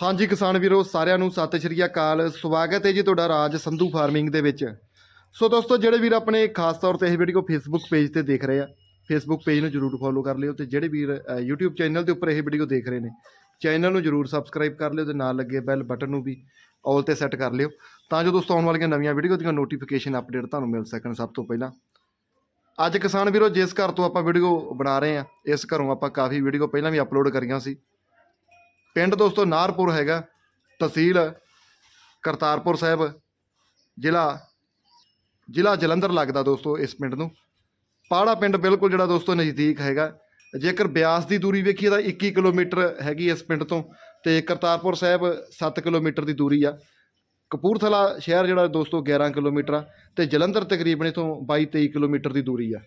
ਹਾਂਜੀ ਕਿਸਾਨ ਵੀਰੋ ਸਾਰਿਆਂ ਨੂੰ ਸਤਿ ਸ਼੍ਰੀ ਅਕਾਲ। ਸਵਾਗਤ ਹੈ ਜੀ ਤੁਹਾਡਾ ਰਾਜ ਸੰਧੂ ਫਾਰਮਿੰਗ ਦੇ ਵਿੱਚ। ਸੋ ਦੋਸਤੋ ਜਿਹੜੇ ਵੀਰ ਆਪਣੇ ਖਾਸ ਤੌਰ ਤੇ ਇਹ ਵੀਡੀਓ ਫੇਸਬੁੱਕ ਪੇਜ ਤੇ ਦੇਖ ਰਹੇ ਆ ਫੇਸਬੁੱਕ ਪੇਜ ਨੂੰ ਜਰੂਰ ਫੋਲੋ ਕਰ ਲਿਓ ਤੇ ਜਿਹੜੇ ਵੀਰ ਅ, YouTube ਚੈਨਲ ਦੇ ਉੱਪਰ ਇਹ ਵੀਡੀਓ ਦੇਖ ਰਹੇ ਨੇ ਚੈਨਲ ਨੂੰ ਜਰੂਰ ਸਬਸਕ੍ਰਾਈਬ ਕਰ ਲਿਓ ਤੇ ਨਾਲ ਲੱਗੇ ਬੈਲ ਬਟਨ ਨੂੰ ਵੀ ਆਲ ਤੇ ਸੈੱਟ ਕਰ ਲਿਓ ਤਾਂ ਜੋ ਦੋਸਤੋ ਆਉਣ ਵਾਲੀਆਂ ਨਵੀਆਂ ਵੀਡੀਓ ਦੀਆਂ ਨੋਟੀਫਿਕੇਸ਼ਨ ਅਪਡੇਟ ਤੁਹਾਨੂੰ ਮਿਲ ਸਕਣ ਸਭ ਤੋਂ ਪਹਿਲਾਂ। ਅੱਜ ਕਿਸਾਨ ਵੀਰੋ ਜਿਸ ਘਰ ਤੋਂ ਆਪਾਂ ਵੀਡੀਓ ਬਣਾ ਰਹੇ ਆ ਇਸ ਘਰੋਂ ਆਪਾਂ ਕਾਫੀ ਵੀਡੀਓ ਪਹਿਲਾਂ ਵੀ ਅਪਲੋਡ ਕਰੀਆਂ ਸੀ। ਪਿੰਡ ਦੋਸਤੋ ਨਾਰਪੁਰ ਹੈਗਾ, ਤਹਿਸੀਲ ਕਰਤਾਰਪੁਰ ਸਾਹਿਬ, ਜ਼ਿਲ੍ਹਾ ਜ਼ਿਲ੍ਹਾ ਜਲੰਧਰ ਲੱਗਦਾ ਦੋਸਤੋ ਇਸ ਪਿੰਡ ਨੂੰ। ਪਾੜਾ ਪਿੰਡ ਬਿਲਕੁਲ ਜਿਹੜਾ ਦੋਸਤੋ ਨਜ਼ਦੀਕ ਹੈਗਾ। ਜੇਕਰ ਬਿਆਸ ਦੀ ਦੂਰੀ ਵੇਖੀਏ ਤਾਂ 21 ਕਿਲੋਮੀਟਰ ਹੈਗੀ ਇਸ ਪਿੰਡ ਤੋਂ ਤੇ ਕਰਤਾਰਪੁਰ ਸਾਹਿਬ 7 ਕਿਲੋਮੀਟਰ ਦੀ ਦੂਰੀ ਆ। ਕਪੂਰਥਲਾ ਸ਼ਹਿਰ ਜਿਹੜਾ ਦੋਸਤੋ 11 ਕਿਲੋਮੀਟਰ ਆ ਤੇ ਜਲੰਧਰ ਤਕਰੀਬਨ ਇਥੋਂ 22 23 ਕਿਲੋਮੀਟਰ ਦੀ ਦੂਰੀ ਆ।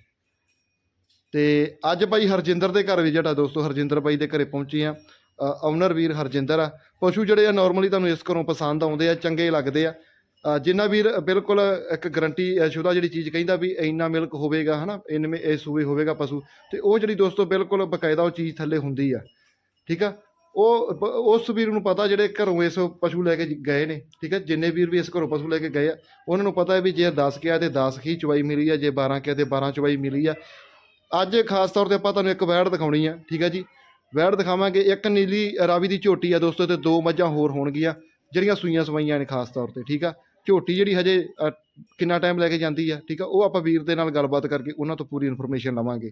ਤੇ ਅੱਜ ਭਾਈ ਹਰਜਿੰਦਰ ਦੇ ਘਰ ਵੀ ਜਿਹੜਾ ਦੋਸਤੋ ਹਰਜਿੰਦਰ ਭਾਈ ਦੇ ਘਰੇ ਪਹੁੰਚੇ ਆ। ਓਨਰ ਵੀਰ ਹਰਜਿੰਦਰ ਆ। ਪਸ਼ੂ ਜਿਹੜੇ ਆ ਨਾਰਮਲੀ ਤੁਹਾਨੂੰ ਇਸ ਘਰੋਂ ਪਸੰਦ ਆਉਂਦੇ ਆ, ਚੰਗੇ ਲੱਗਦੇ ਆ। ਜਿੰਨਾ ਵੀਰ ਬਿਲਕੁਲ ਇੱਕ ਗਰੰਟੀ ਸ਼ੁਦਾ ਜਿਹੜੀ ਚੀਜ਼ ਕਹਿੰਦਾ ਵੀ ਇੰਨਾ ਮਿਲਕ ਹੋਵੇਗਾ, ਹਨਾ ਇਨਮੇ ਇਹ ਸੂਏ ਹੋਵੇਗਾ ਪਸ਼ੂ। ਤੇ ਉਹ ਜਿਹੜੀ ਦੋਸਤੋ ਬਿਲਕੁਲ ਬਕਾਇਦਾ ਉਹ ਚੀਜ਼ ਥੱਲੇ ਹੁੰਦੀ ਆ। ਠੀਕ ਆ? ਉਹ ਉਸ ਵੀਰ ਨੂੰ ਪਤਾ ਜਿਹੜੇ ਘਰੋਂ ਇਸ ਪਸ਼ੂ ਲੈ ਕੇ ਗਏ ਨੇ। ਠੀਕ ਹੈ ਜਿੰਨੇ ਵੀਰ ਵੀ ਇਸ ਘਰੋਂ ਪਸ਼ੂ ਲੈ ਕੇ ਗਏ ਆ, ਉਹਨਾਂ ਨੂੰ ਪਤਾ ਹੈ ਵੀ ਜੇ 10 ਕਿਹਾ ਤੇ 10 ਹੀ ਚਵਾਈ ਮਿਲੀ ਆ, ਜੇ 12 ਕਿਹਾ ਤੇ 12 ਚਵਾਈ ਮਿਲੀ ਆ। ਅੱਜ ਖਾਸ ਤੌਰ ਤੇ ਆਪਾਂ ਤੁਹਾਨੂੰ ਇੱਕ ਵੈੜ ਦਿਖਾਉਣੀ ਆ। ਠੀਕ ਹੈ ਜੀ? ਵੈੜ ਦਿਖਾਵਾਂਗੇ ਇੱਕ ਨੀਲੀ ਰਾਵੀ ਦੀ ਝੋਟੀ ਆ ਦੋਸਤੋ, ਤੇ ਦੋ ਮੱਝਾਂ ਹੋਰ ਹੋਣਗੀਆਂ, ਜਿਹੜੀਆਂ ਸੂਈਆਂ ਸਵਾਈਆਂ ਨੇ ਖਾਸ ਤੌਰ ਤੇ, ਠੀਕ ਆ? ਝੋਟੀ ਜਿਹੜੀ ਹਜੇ ਕਿੰਨਾ ਟਾਈਮ ਲੈ ਕੇ ਜਾਂਦੀ ਆ, ਠੀਕ ਆ? ਉਹ ਆਪਾਂ ਵੀਰ ਦੇ ਨਾਲ ਗੱਲਬਾਤ ਕਰਕੇ ਉਹਨਾਂ ਤੋਂ ਪੂਰੀ ਇਨਫੋਰਮੇਸ਼ਨ ਲਵਾਂਗੇ।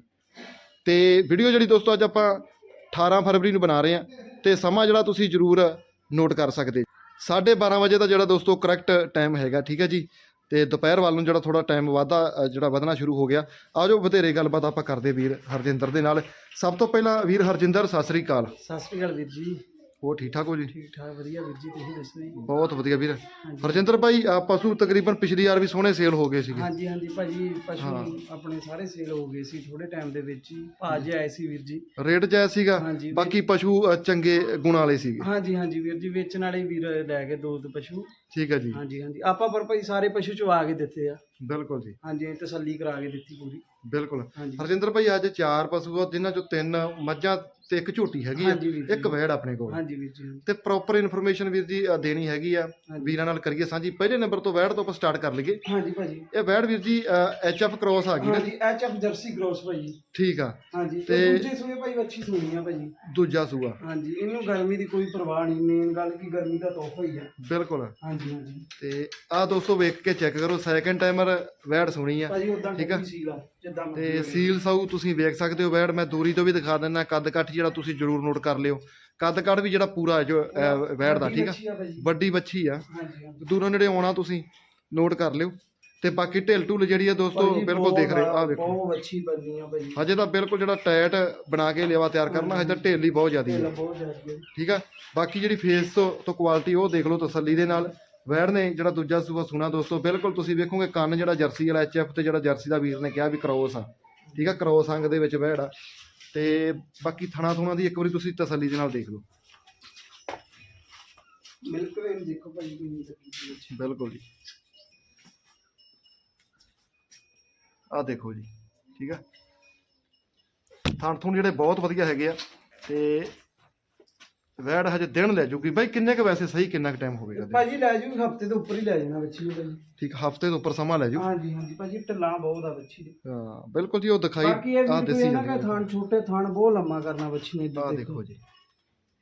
ਤੇ ਵੀਡੀਓ ਜਿਹੜੀ ਦੋਸਤੋ, ਅੱਜ ਆਪਾਂ 18 ਫਰਵਰੀ ਨੂੰ ਬਣਾ ਰਹੇ ਆ, ਤੇ ਸਮਾਂ ਜਿਹੜਾ ਤੁਸੀਂ ਜਰੂਰ ਨੋਟ ਕਰ ਸਕਦੇ। 12:30 ਵਜੇ ਦਾ ਜਿਹੜਾ ਦੋਸਤੋ ਕਰੈਕਟ ਟਾਈਮ ਹੈਗਾ, ਠੀਕ ਹੈ ਜੀ? ਤੇ ਦੁਪਹਿਰ ਵੱਲ ਨੂੰ ਜਿਹੜਾ ਥੋੜਾ ਟਾਈਮ ਵਾਧਾ ਜਿਹੜਾ ਵਧਣਾ ਸ਼ੁਰੂ ਹੋ ਗਿਆ। ਆਜੋ ਬਥੇਰੇ ਗੱਲਬਾਤ ਆਪਾਂ ਕਰਦੇ ਵੀਰ ਹਰਜਿੰਦਰ ਦੇ ਨਾਲ। ਸਭ ਤੋਂ ਪਹਿਲਾਂ ਵੀਰ ਹਰਜਿੰਦਰ, ਸਤਿ ਸ੍ਰੀ ਅਕਾਲ। ਸਤਿ ਸ਼੍ਰੀ ਅਕਾਲ ਵੀਰ ਜੀ। ਹੋਰ ਠੀਕ ਠਾਕ ਹੋ ਜੀ? ਠੀਕ ਠਾਕ ਵਧੀਆ ਵੀਰ ਜੀ ਤੁਸੀਂ ਦੱਸੋ ਜੀ? ਬਹੁਤ ਵਧੀਆ ਵੀਰ। ਹਰਜਿੰਦਰ ਭਾਈ ਆਹ ਪਸ਼ੂ ਤਕਰੀਬਨ ਪਿਛਲੀ ਵਾਰ ਵੀ ਸੋਹਣੇ ਸੇਲ ਹੋ ਗਏ ਸੀਗੇ। ਹਾਂਜੀ ਹਾਂਜੀ ਭਾਜੀ ਪਸ਼ੂ। ਆਪਣੇ ਸਾਰੇ ਸੇਲ ਹੋ ਗਏ ਸੀ ਥੋੜੇ ਟਾਈਮ ਦੇ ਵਿੱਚ ਹੀ। ਭਾਜ ਆਏ ਸੀ ਵੀਰ ਜੀ। ਰੇਟ ਜਾਇਜ਼ ਸੀਗਾ ਹਾਂਜੀ ਬਾਕੀ ਪਸ਼ੂ ਚੰਗੇ ਗੁਣ ਵਾਲੇ ਸੀਗੇ। ਹਾਂਜੀ ਹਾਂਜੀ ਵੀਰ ਜੀ ਵੇਚਣ ਵਾਲੇ ਵੀਰ ਲੈ ਕੇ ਦੋ ਦੋ ਪਸ਼ੂ। ਠੀਕ ਹੈ ਜੀ। ਹਾਂਜੀ ਹਾਂਜੀ ਆਪਾਂ ਪਰ ਭਾਈ ਸਾਰੇ ਪਸ਼ੂ ਚਵਾ ਕੇ ਦਿੱਤੇ ਆ। ਬਿਲਕੁਲ ਜੀ। ਹਾਂਜੀ ਤਸੱਲੀ ਕਰਾ ਕੇ ਦਿੱਤੀ ਪੂਰੀ। ਬਿਲਕੁਲ। ਹਰਜਿੰਦਰ ਭਾਈ ਅੱਜ ਚਾਰ ਪਸ਼ੂ ਆ ਜਿਨ੍ਹਾਂ ਚੋਂ ਤਿੰਨ ਮੱਝਾਂ ਤੇ ਇੱਕ ਝੋਟੀ ਹੈਗੀ ਆ ਹਾਂਜੀ ਵੀਰ ਜੀ। ਇੱਕ ਵੈੜ ਆਪਣੇ ਕੋਲ। ਹਾਂਜੀ ਵੀਰ ਜੀ ਤੇ ਪ੍ਰੋਪਰ ਇਨਫੋਰਮੇਸ਼ਨ ਵੀਰ ਜੀ ਅ, ਦੇਣੀ ਹੈਗੀ ਆ। ਹਾਂਜੀ। ਵੀਰਾਂ ਨਾਲ ਕਰੀਏ ਸਾਂਝੀ। ਪਹਿਲੇ ਨੰਬਰ ਤੋਂ ਵੈੜ ਤੋਂ ਆਪਾਂ ਸਟਾਰਟ ਕਰ ਲਈਏ। ਹਾਂਜੀ ਭਾਜੀ। ਇਹ ਵੈੜ ਵੀਰ ਜੀ ਐਚ ਐਫ ਕ੍ਰੋਸ ਆ ਗਈ ਨਾ। ਹਾਂਜੀ ਐਚ ਐਫ ਜਰਸੀ ਗ੍ਰੋਸ ਭਾਜੀ। ਠੀਕ ਆ। ਹਾਂਜੀ ਤੇ- ਤੇ ਦੂਜੇ ਸੂਏ ਭਾਈ ਅੱਛੀ ਸੂਈ ਆ ਭਾਜੀ। ਦੂਜਾ ਸੂਆ। ਹਾਂਜੀ ਇਹਨੂੰ ਗਰਮੀ ਦੀ ਕੋਈ ਪਰਵਾਹ ਨਹੀਂ। ਮੇਨ ਗੱਲ ਕੀ ਗਰਮੀ ਦਾ ਤੋਹਫਾ ਹੀ ਆ। ਬਿਲਕੁਲ। ਹਾਂਜੀ ਹਾਂਜੀ। ਤੇ ਆ ਦੋਸਤੋ ਵੇਖ ਕੇ ਚੈੱਕ ਕਰੋ। ਸੈਕੰਡ ਟਾਈਮਰ ਵੈੜ ਸੁਣੀ ਆ। ਭਾਜੀ ਉਦਾਂ ਠੀਕ ਆ। ਠੀਕ ਸੀਗਾ। ਜਿੱਦਾਂ ਤੇ। ਸੀਲ ਸਾਊ ਤੁਸੀਂ ਵੇਖ ਸਕਦੇ ਹੋ ਵੈੜ ਮੈਂ ਦੂਰੀ ਤੋਂ ਵੀ ਦਿਖਾ ਦਿੰਦਾ ਕੱਦ ਕੱਠ ਜਿਹੜਾ ਤੁਸੀਂ ਜਰੂਰ ਨੋਟ ਕਰ ਲਿਓ। ਕੱਦ ਕੱਠ ਵੀ ਜਿਹੜਾ ਪੂਰਾ ਹੈ ਜੋ ਅ, ਵੈੜ ਦਾ ਠੀਕ ਆ? ਵੱਡੀ ਬੱਚੀ ਆ। ਹਾਂਜੀ ਹਾਂਜੀ। ਦੂਰੋਂ ਨੇੜੇ ਆਉਣਾ ਤੁਸੀਂ ਨੋਟ ਕਰ ਲਿਓ। ਤੇ ਬਾਕੀ ਢਿੱਲ ਢੁੱਲ ਜਿਹੜੀ ਆ ਦੋਸਤੋ ਭਾਜੀ ਬਿਲਕੁਲ ਦੇਖ ਰਹੇ ਹੋ ਆ ਵੇਖੋ ਬਹੁਤ ਅੱਛੀ ਬਣਨੀ ਆ ਭਾਜੀ ਹਜੇ ਤਾਂ ਬਿਲਕੁਲ ਜਿਹੜਾ ਟਾਇਟ ਬਣਾ ਕੇ ਲੇਵਾ ਤਿਆਰ ਕਰਨਾ ਹਜੇ ਤਾਂ ਢਿੱਲ ਹੀ ਬਹੁਤ ਜ਼ਿਆਦੀ ਹੈ ਬਹੁਤ ਜ਼ਿਆਦਾ ਠੀਕ ਆ? ਬਾਕੀ ਜਿਹੜੀ ਫੇਸ ਤੋਂ ਤੋਂ ਕੁਆਲਿਟੀ ਉਹ ਦੇਖ ਲਓ ਤਸੱਲੀ ਦੇ ਨਾਲ। ਵੈੜ ਨੇ ਜਿਹੜਾ ਦੂਜਾ ਸੂਆ ਸੁਣਾ ਦੋਸਤੋ ਬਿਲਕੁਲ ਤੁਸੀਂ ਵੇਖੋਗੇ ਕੰਨ ਜਿਹੜਾ ਜਰਸੀ ਵਾਲਾ ਐਚਐਫ ਤੇ ਜਿਹੜਾ ਜਰਸੀ ਦਾ ਵੀਰ ਨੇ ਕਿਹਾ ਵੀ ਕ੍ਰੋਸ ਆ। ਠੀਕ ਆ ਕ੍ਰੋਸ ਅੰਗ ਦੇ ਵਿੱਚ ਵੈੜ ਆ। ਤੇ ਬਾਕੀ ਥਣਾ ਥੁਣਾ ਦੀ ਇੱਕ ਵਾਰੀ ਤੁਸੀਂ ਤਸੱਲੀ ਦੇ ਨਾਲ ਦੇਖ ਲਓ। ਮਿਲਕ ਵੇਨ ਦੇਖੋ ਬਿਲਕੁਲ ਜੀ। ਆ ਦੇਖੋ ਜੀ ਠੀਕ ਆ। ਥਣ ਥੁਣ ਜਿਹੜੇ ਬਹੁਤ ਵਧੀਆ ਹੈਗੇ ਆ ਤੇ ਵੈੜ ਹਜੇ ਦਿਨ ਲੈ ਜੂਗੀ। ਬਾਈ ਕਿੰਨੇ ਕ ਵੈਸੇ ਸਹੀ ਕਿੰਨਾ ਕ ਟਾਈਮ ਹੋਵੇਗਾ ਦਿਨ? ਭਾਜੀ ਲੈ ਜੂ ਹਫ਼ਤੇ ਤੋਂ ਉੱਪਰ ਹੀ ਲੈ ਜਾਣਾ ਬੱਚੀ ਨੂੰ ਭਾਜੀ। ਠੀਕ ਹਫ਼ਤੇ ਤੋਂ ਉੱਪਰ ਸਮਾਂ ਲੈ ਜੂ? ਹਾਂਜੀ ਹਾਂਜੀ ਭਾਜੀ ਢਿੱਲਾਂ ਬਹੁਤ ਆ ਬੱਚੀ ਦੇ। ਹਾਂ ਬਿਲਕੁਲ ਜੀ ਉਹ ਦਿਖਾਈ ਬਾਕੀ ਇਹ ਆ ਵੀ ਦੱਸੀ ਕੋਈ ਨਾ ਕਿ ਜਾਂਦੀ ਥਣ ਛੋਟੇ ਥਣ ਬਹੁਤ ਲੰਮਾ ਕਰਨਾ ਬੱਚੀ ਨੇ ਆ ਦੇਖੋ। ਜੀ।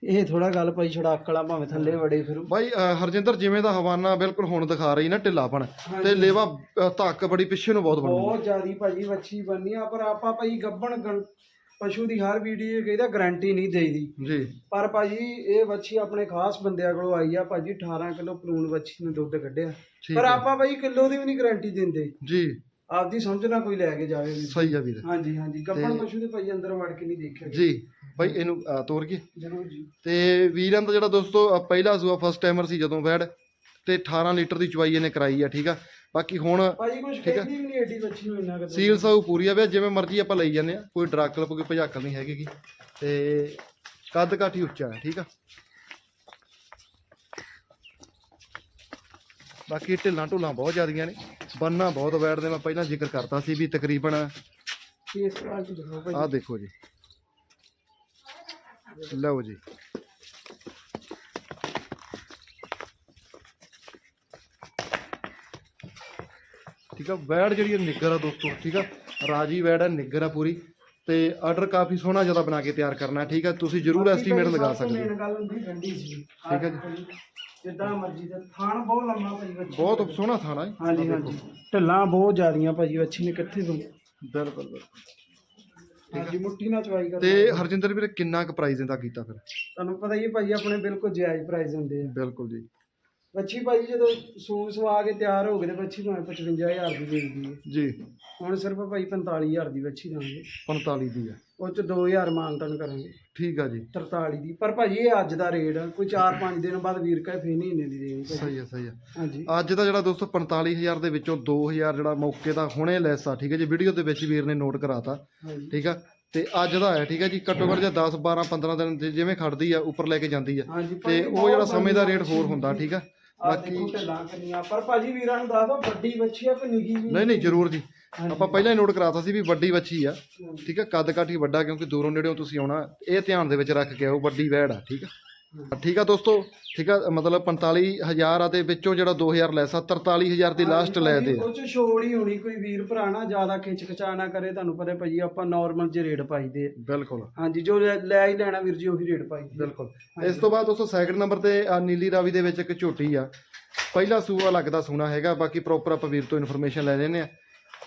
ਇਹ ਥੋੜਾ ਗੱਲ ਭਾਈ ਛੜਾ ਅਕਲਾ ਭਾਵੇਂ ਥੱਲੇ ਵੜੇ ਫਿਰ। ਬਾਈ ਹਰਜਿੰਦਰ ਜਿਵੇਂ ਦਾ ਹਵਾਨਾ ਬਿਲਕੁਲ ਹੁਣ ਦਿਖਾ ਰਹੀ ਨਾ ਢਿੱਲਾਪਣ ਤੇ ਲੇਵਾ ਅ, ਧੱਕ ਬੜੀ ਪਿੱਛੇ ਨੂੰ ਬਹੁਤ ਬਣਦੀ ਬਹੁਤ ਜ਼ਿਆਦੀ ਭਾਜੀ ਵੱਛੀ ਬੰਨੀ ਆ ਪਰ ਆਪਾਂ ਭਾਈ ਗੱਬਣ ਗਣ- ਪਸ਼ੂ ਦੀ ਹਰ ਵੀਡੀਓ ਕਹਿੰਦਾ ਗਾਰੰਟੀ ਨਹੀਂ ਦੇਈਦੀ। ਜੀ। ਪਰ ਭਾਜੀ ਇਹ ਵੱਛੀ ਆਪਣੇ ਖਾਸ ਬੰਦਿਆਂ ਕੋਲੋਂ ਆਈ ਆ। ਭਾਜੀ 18 ਕਿਲੋ ਪਲੂਣ ਵੱਛੀ ਨੇ ਦੁੱਧ ਕੱਢਿਆ। ਪਰ ਆਪਾਂ ਭਾਈ ਕਿਲੋ ਦੀ ਵੀ ਨਹੀਂ ਗਾਰੰਟੀ ਦਿੰਦੇ। ਜੀ। ਆਪਦੀ ਸਮਝ ਨਾਲ ਕੋਈ ਲੈ ਕੇ ਜਾਵੇ ਵੀ। ਸਹੀ ਆ ਵੀਰ। ਹਾਂਜੀ ਹਾਂਜੀ। ਗੱਬਣ ਪਸ਼ੂ ਦੇ ਭਾਈ ਅੰਦਰ ਵੜ ਕੇ ਨਹੀਂ ਦੇਖਿਆ ਜੀ। ਬਾਈ ਇਹਨੂੰ ਤੋਰ ਕੇ। ਜਰੂਰ ਜੀ। ਤੇ ਵੀਰਾਂ ਦਾ ਜਿਹੜਾ ਦੋਸਤੋ ਪਹਿਲਾ ਸੂਆ ਫਸਟ ਟਾਈਮਰ ਸੀ ਜਦੋਂ ਵੈੜ। ਤੇ 18 ਲੀਟਰ ਦੀ ਚਵਾਈ ਇਹਨੇ ਕਰਾਈ ਆ ਠੀਕ ਆ। ਬਾਕੀ ਹੁਣ ਭਾਜੀ ਕੁਝ ਕਹਿੰਦੀ ਵੀ ਨਹੀਂ ਏਡੀ ਵੱਛੀ ਨੂੰ ਇੰਨਾ ਕਦੇ ਸੀਲ ਸਾਊ ਪੂਰੀ ਆ ਜਿਵੇਂ ਮਰਜ਼ੀ ਆਪਾਂ ਲਈ ਜਾਂਦੇ ਆ। ਕੋਈ ਡਰਾਕਲ ਕੋਈ ਭਜਾਕਲ ਨਹੀਂ ਹੈਗੀ ਗੀ। ਤੇ ਕੱਦ ਕਾਠੀ ਉੱਚਾ ਹੈ ਠੀਕ ਆ? ਬਾਕੀ ਢਿੱਲਾਂ ਢੁੱਲਾਂ ਬਹੁਤ ਜ਼ਿਆਦੀਆਂ ਨੇ। ਬੰਨਾ ਬਹੁਤ ਵੈੜ ਦੇ ਮੈਂ ਪਹਿਲਾਂ ਜ਼ਿਕਰ ਕਰਤਾ ਸੀ ਵੀ ਤਕਰੀਬਨ ਦੇਖੋ ਆਹ ਦੇਖੋ ਜੀ। ਲਓ ਜੀ। ਠੀਕ ਆ ਵੈੜ ਜਿਹੜੀ ਹੈ ਨਿੱਗਰ ਆ ਦੋਸਤੋ ਠੀਕ ਆ ਰਾਜੀ ਵੈੜ ਹੈ ਨਿੱਗਰ ਆ ਪੂਰੀ ਤੇ ਆਰਡਰ ਕਾਫੀ ਸੋਹਣਾ ਜ਼ਿਆਦਾ ਬਣਾ ਕੇ ਤਿਆਰ ਕਰਨਾ ਠੀਕ ਆ ਤੁਸੀਂ ਜਰੂਰ ਐਸਟੀਮੇਟ ਲਗਾ ਸਕਦੇ ਹੋ। ਮੇਨ ਗੱਲ ਹੁੰਦੀ ਗੰਢੀ ਸੀ ਠੀਕ ਹੈ ਜੀ। ਜਿੱਦਾਂ ਮਰਜ਼ੀ ਤੇ ਥਾਣ ਬਹੁਤ ਲੰਮਾ ਸੋਹਣਾ ਥਾਣਾ ਹੈ ਹਾਂਜੀ ਹਾਂਜੀ। ਢਿੱਲਾਂ ਬਹੁਤ ਜ਼ਿਆਦੀਆਂ ਭਾਜੀ ਵੱਛੀ ਨੇ ਕਿੱਥੇ ਤੋਂ। ਬਿਲਕੁਲ ਬਿਲਕੁਲ। ਹਾਂਜੀ ਮੁੱਠੀ ਨਾਲ ਚਵਾਈ ਕਰ ਤੇ ਹਰਜਿੰਦਰ ਵੀਰੇ ਕਿੰਨਾ ਕੁ ਪ੍ਰਾਈਸ ਇਹਦਾ ਕੀਤਾ ਫਿਰ? ਤੁਹਾਨੂੰ ਪਤਾ ਹੀ ਹੈ ਭਾਜੀ ਆਪਣੇ ਬਿਲਕੁਲ ਜਾਇਜ਼ ਪ੍ਰਾਈਸ ਹੁੰਦੇ ਆ। ਬਿਲਕੁਲ ਜੀ। ਵੱਛੀ ਭਾਜੀ ਜਦੋਂ ਸੂਰ ਸਵਾ ਕੇ ਤਿਆਰ ਹੋ ਗਏ ਤੇ ਵੱਛੀ ਭਾਵੇਂ 55000 ਦੀ ਵੇਚਦੀ ਹੈ ਜੀ। ਹੁਣ ਸਿਰਫ ਭਾਈ 45000 ਦੀ ਵੱਛੀ ਦਾਂਗੇ। 45 ਦੀ ਆ। ਉਹ ਚ 2000 ਮਾਨਤਨ ਕਰਾਂਗੇ। ਠੀਕ ਆ ਜੀ। 43 ਦੀ। ਪਰ ਭਾਜੀ ਇਹ ਅੱਜ ਦਾ ਰੇਟ ਆ ਕੋਈ 4-5 ਦਿਨ ਬਾਅਦ ਵੀਰ ਕਹੇ ਫੇਰ ਨਹੀਂ ਇੰਨੇ ਦੀ ਦੇਣੀ ਭਾਜੀ ਸਹੀ ਆ ਸਹੀ ਆ। ਹਾਂਜੀ। ਅੱਜ ਦਾ ਜਿਹੜਾ ਦੋਸਤੋ 45000 ਦੇ ਵਿੱਚੋਂ 2000 ਜਿਹੜਾ ਮੌਕੇ ਦਾ ਹੁਣੇ ਲੈਸ ਆ ਠੀਕ ਹੈ ਜੀ। ਵੀਡੀਓ ਦੇ ਵਿੱਚ ਵੀਰ ਨੇ ਨੋਟ ਕਰਾਤਾ ਹਾਂਜੀ। ਠੀਕ ਆ। ਤੇ ਅੱਜ ਦਾ ਹੈ ਠੀਕ ਹੈ ਜੀ। ਘੱਟੋ ਘੱਟ ਜੇ 10 12 15 ਦਿਨ ਜੇ- ਜਿਵੇਂ ਖੜਦੀ ਆ ਉੱਪਰ ਲੈ ਕੇ ਜਾਂਦੀ ਆ। ਹਾਂਜੀ ਤੇ ਉਹ ਬਹੁਤ ਜਿਹੜਾ ਸਮੇਂ ਦਾ ਰੇਟ ਹੋਰ ਹੁੰਦਾ ਠੀਕ ਆ। ਆ ਦੇਖੋ ਢਿੱਲਾਂ ਕਿੰਨੀਆਂ। ਪਰ ਭਾਜੀ ਵੀਰਾਂ ਨੂੰ ਦੱਸ ਦੋ ਵੱਡੀ ਵੱਛੀ ਆ ਕਿ ਨਿੱਕੀ ਜੀ? ਨਹੀਂ ਨਹੀਂ ਜ਼ਰੂਰ ਜੀ। ਆਪਾਂ ਪਹਿਲਾਂ ਹੀ ਨੋਟ ਕਰਾਤਾ ਸੀ ਵੀ ਵੱਡੀ ਵੱਛੀ ਆ ਠੀਕ ਆ? ਕੱਦ ਕਾਠੀ ਵੱਡਾ ਕਿਉਂਕਿ ਦੂਰੋਂ ਨੇੜਿਓਂ ਤੁਸੀਂ ਆਉਣਾ ਇਹ ਧਿਆਨ ਦੇ ਵਿੱਚ ਰੱਖ ਕੇ ਆਓ ਵੱਡੀ ਵੈੜ ਆ ਠੀਕ ਆ? ਠੀਕ ਆ ਦੋਸਤੋ ਠੀਕ ਆ ਮਤਲਬ 45000 ਆ ਤੇ ਵਿੱਚੋਂ ਜਿਹੜਾ 2000 ਲੈਸ ਆ 43000 ਦੀ ਲਾਸਟ ਲੈ ਦੇ। ਉਹ ਚ ਛੋੜ ਹੀ ਹੋਣੀ ਕੋਈ ਵੀਰ ਭਰਾ ਨਾ ਜ਼ਿਆਦਾ ਖਿੱਚ ਖਚਾ ਨਾ ਕਰੇ ਤੁਹਾਨੂੰ ਪਤਾ ਭਾਜੀ ਆਪਾਂ ਨਾਰਮਲ ਜੇ ਰੇਟ ਪਾਈਦੇ ਆ। ਬਿਲਕੁਲ ਹਾਂਜੀ ਜੋ ਲੈ ਲੈ ਹੀ ਲੈਣਾ ਵੀਰ ਜੀ ਉਹੀ ਰੇਟ ਪਾਈਦੇ। ਬਿਲਕੁਲ ਇਸ ਤੋਂ ਬਾਅਦ ਦੋਸਤੋ ਸੈਕਿੰਡ ਨੰਬਰ ਤੇ ਨੀਲੀ ਰਾਵੀ ਦੇ ਵਿੱਚ ਇੱਕ ਝੋਟੀ ਆ ਪਹਿਲਾ ਸੂਆ ਲੱਗਦਾ ਸੋਨਾ ਹੈਗਾ ਬਾਕੀ ਪ੍ਰੋਪਰ ਆਪਾਂ ਵੀਰ ਤੋਂ ਇਨਫੋਰਮੇਸ਼ਨ ਲੈ ਲੈਨੇ ਆ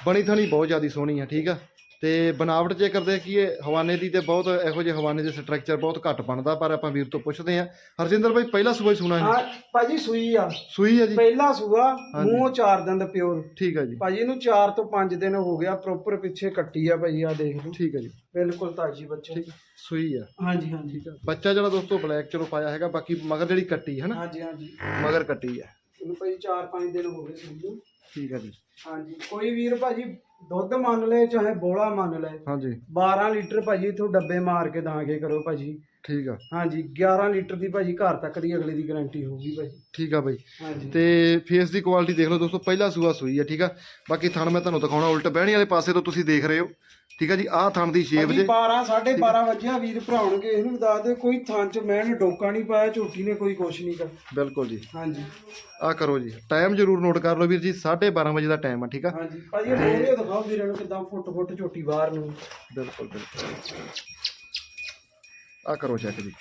ਬਣੀ ਥਣੀ ਬਹੁਤ ਜ਼ਿਆਦੀ ਸੋਹਣੀ ਆ ਠੀਕ ਆ ਤੇ ਬਣਾਵਟ ਜੇ ਕਰਦੇ ਕੀ ਇਹ ਹਵਾਨੇ ਦੀ ਤੇ ਬਹੁਤ ਇਹੋ ਜਿਹੇ ਹਵਾਨੇ ਦੇ ਸਟਰਕਚਰ ਬਹੁਤ ਘੱਟ ਬਣਦਾ ਪਰ ਆਪਾਂ ਵੀਰ ਤੋਂ ਪੁੱਛਦੇ ਆ ਹਰਜਿੰਦਰ ਭਾਈ ਪਹਿਲਾ ਸੂਆ ਹੀ ਸੋਨਾ ਹੈ ਹਾਂ ਭਾਜੀ ਸੂਈ ਆ। ਸੂਈ ਆ ਜੀ? ਪਹਿਲਾ ਸੂਆ ਮੂੰਹ ਚਾਰ ਦਿਨ ਦਾ ਪਿਓਰ। ਠੀਕ ਆ ਜੀ। ਭਾਜੀ ਇਹਨੂੰ 4 ਤੋਂ 5 ਦਿਨ ਹੋ ਗਿਆ ਪ੍ਰੋਪਰ ਪਿੱਛੇ ਕੱਟੀ ਆ ਭਾਜੀ ਆ ਦੇਖ ਲਓ। ਠੀਕ ਆ ਜੀ। ਬਿਲਕੁਲ ਤਾਜੀ ਬੱਚੇ। ਠੀਕ ਸੂਈ ਆ। ਹਾਂਜੀ ਹਾਂਜੀ। ਬੱਚਾ ਜਿਹੜਾ ਦੋਸਤੋ ਬਲੈਕ ਚਲੋ ਪਾਇਆ ਹੈਗਾ ਬਾਕੀ ਮਗਰ ਜਿਹੜੀ ਕੱਟੀ ਹੈ ਨਾ ਹਾਂਜੀ ਹਾਂਜੀ। ਮਗਰ ਕੱਟੀ ਆ। ਇਹਨੂੰ ਭਾਜੀ 4-5 ਦਿਨ ਹੋ ਗਏ ਸੂਈ ਨੂੰ। ਠੀਕ ਆ ਜੀ। ਹਾਂਜੀ ਕੋਈ ਵੀਰ ਭਾਜੀ ਦੁੱਧ ਮੰਨ ਲੈ ਚਾਹੇ ਬੋਲਾ ਮੰਨ ਲੈ ਹਾਂਜੀ। 12 ਲੀਟਰ ਭਾਜੀ ਇਥੋਂ ਡੱਬੇ ਮਾਰ ਕੇ ਦਾਂਗੇ ਕਰੋ ਭਾਜੀ। ਠੀਕ ਆ। ਹਾਂਜੀ 11 ਲੀਟਰ ਦੀ ਭਾਜੀ ਘਰ ਤੱਕ ਦੀ ਅਗਲੇ ਦੀ ਗਾਰੰਟੀ ਹੋਊਗੀ ਭਾਜੀ। ਠੀਕ ਆ ਬਾਈ ਹਾਂਜੀ। ਤੇ ਫੇਸ ਦੀ ਕੁਆਲਿਟੀ ਦੇਖ ਲਓ ਦੋਸਤੋ ਪਹਿਲਾ ਸੂਆ ਸੂਈ ਆ ਠੀਕ ਆ। ਬਾਕੀ ਥਣ ਮੈਂ ਤੁਹਾਨੂੰ ਦਿਖਾਉਣਾ ਉਲਟ ਬਹਿਣੀ ਵਾਲੇ ਪਾਸੇ ਤੋਂ ਤੁਸੀਂ ਦੇਖ ਰਹੇ ਹੋ। ਠੀਕ ਆ ਜੀ ਆਹ ਥਣ ਦੀ ਸ਼ੇਪ ਜੇ। 12 12:30 ਵਜੇ ਵੀਰ ਭਰਾਉਣਗੇ ਇਹਨੂੰ ਦੱਸ ਦੇ ਕੋਈ ਥਾਂ ਚ ਮੈਂ ਨੇ ਡੋਕਾ ਨਹੀਂ ਪਾਇਆ ਝੋਟੀ ਨੇ ਕੋਈ ਕੁਛ ਨਹੀਂ ਕਰ ਬਿਲਕੁਲ ਜੀ। ਹਾਂਜੀ। ਆਹ ਕਰੋ ਜੀ ਟਾਈਮ ਜ਼ਰੂਰ ਨੋਟ ਕਰ ਲਓ ਵੀਰ ਜੀ 12:30 ਵਜੇ ਦਾ ਟਾਈਮ ਆ ਠੀਕ ਆ। ਹਾਂਜੀ। ਭਾਜੀ ਇਹ ਦਿਖਾਓ ਵੀਰਾਂ ਨੂੰ ਕਿਦਾਂ ਫੁੱਟ ਫੁੱਟ ਝੋਟੀ ਬਾਹਰ ਨੂੰ। ਬਿਲਕੁਲ ਬਿਲਕੁਲ। ਆਹ ਕਰੋ ਚੈੱਕ ਜੀ।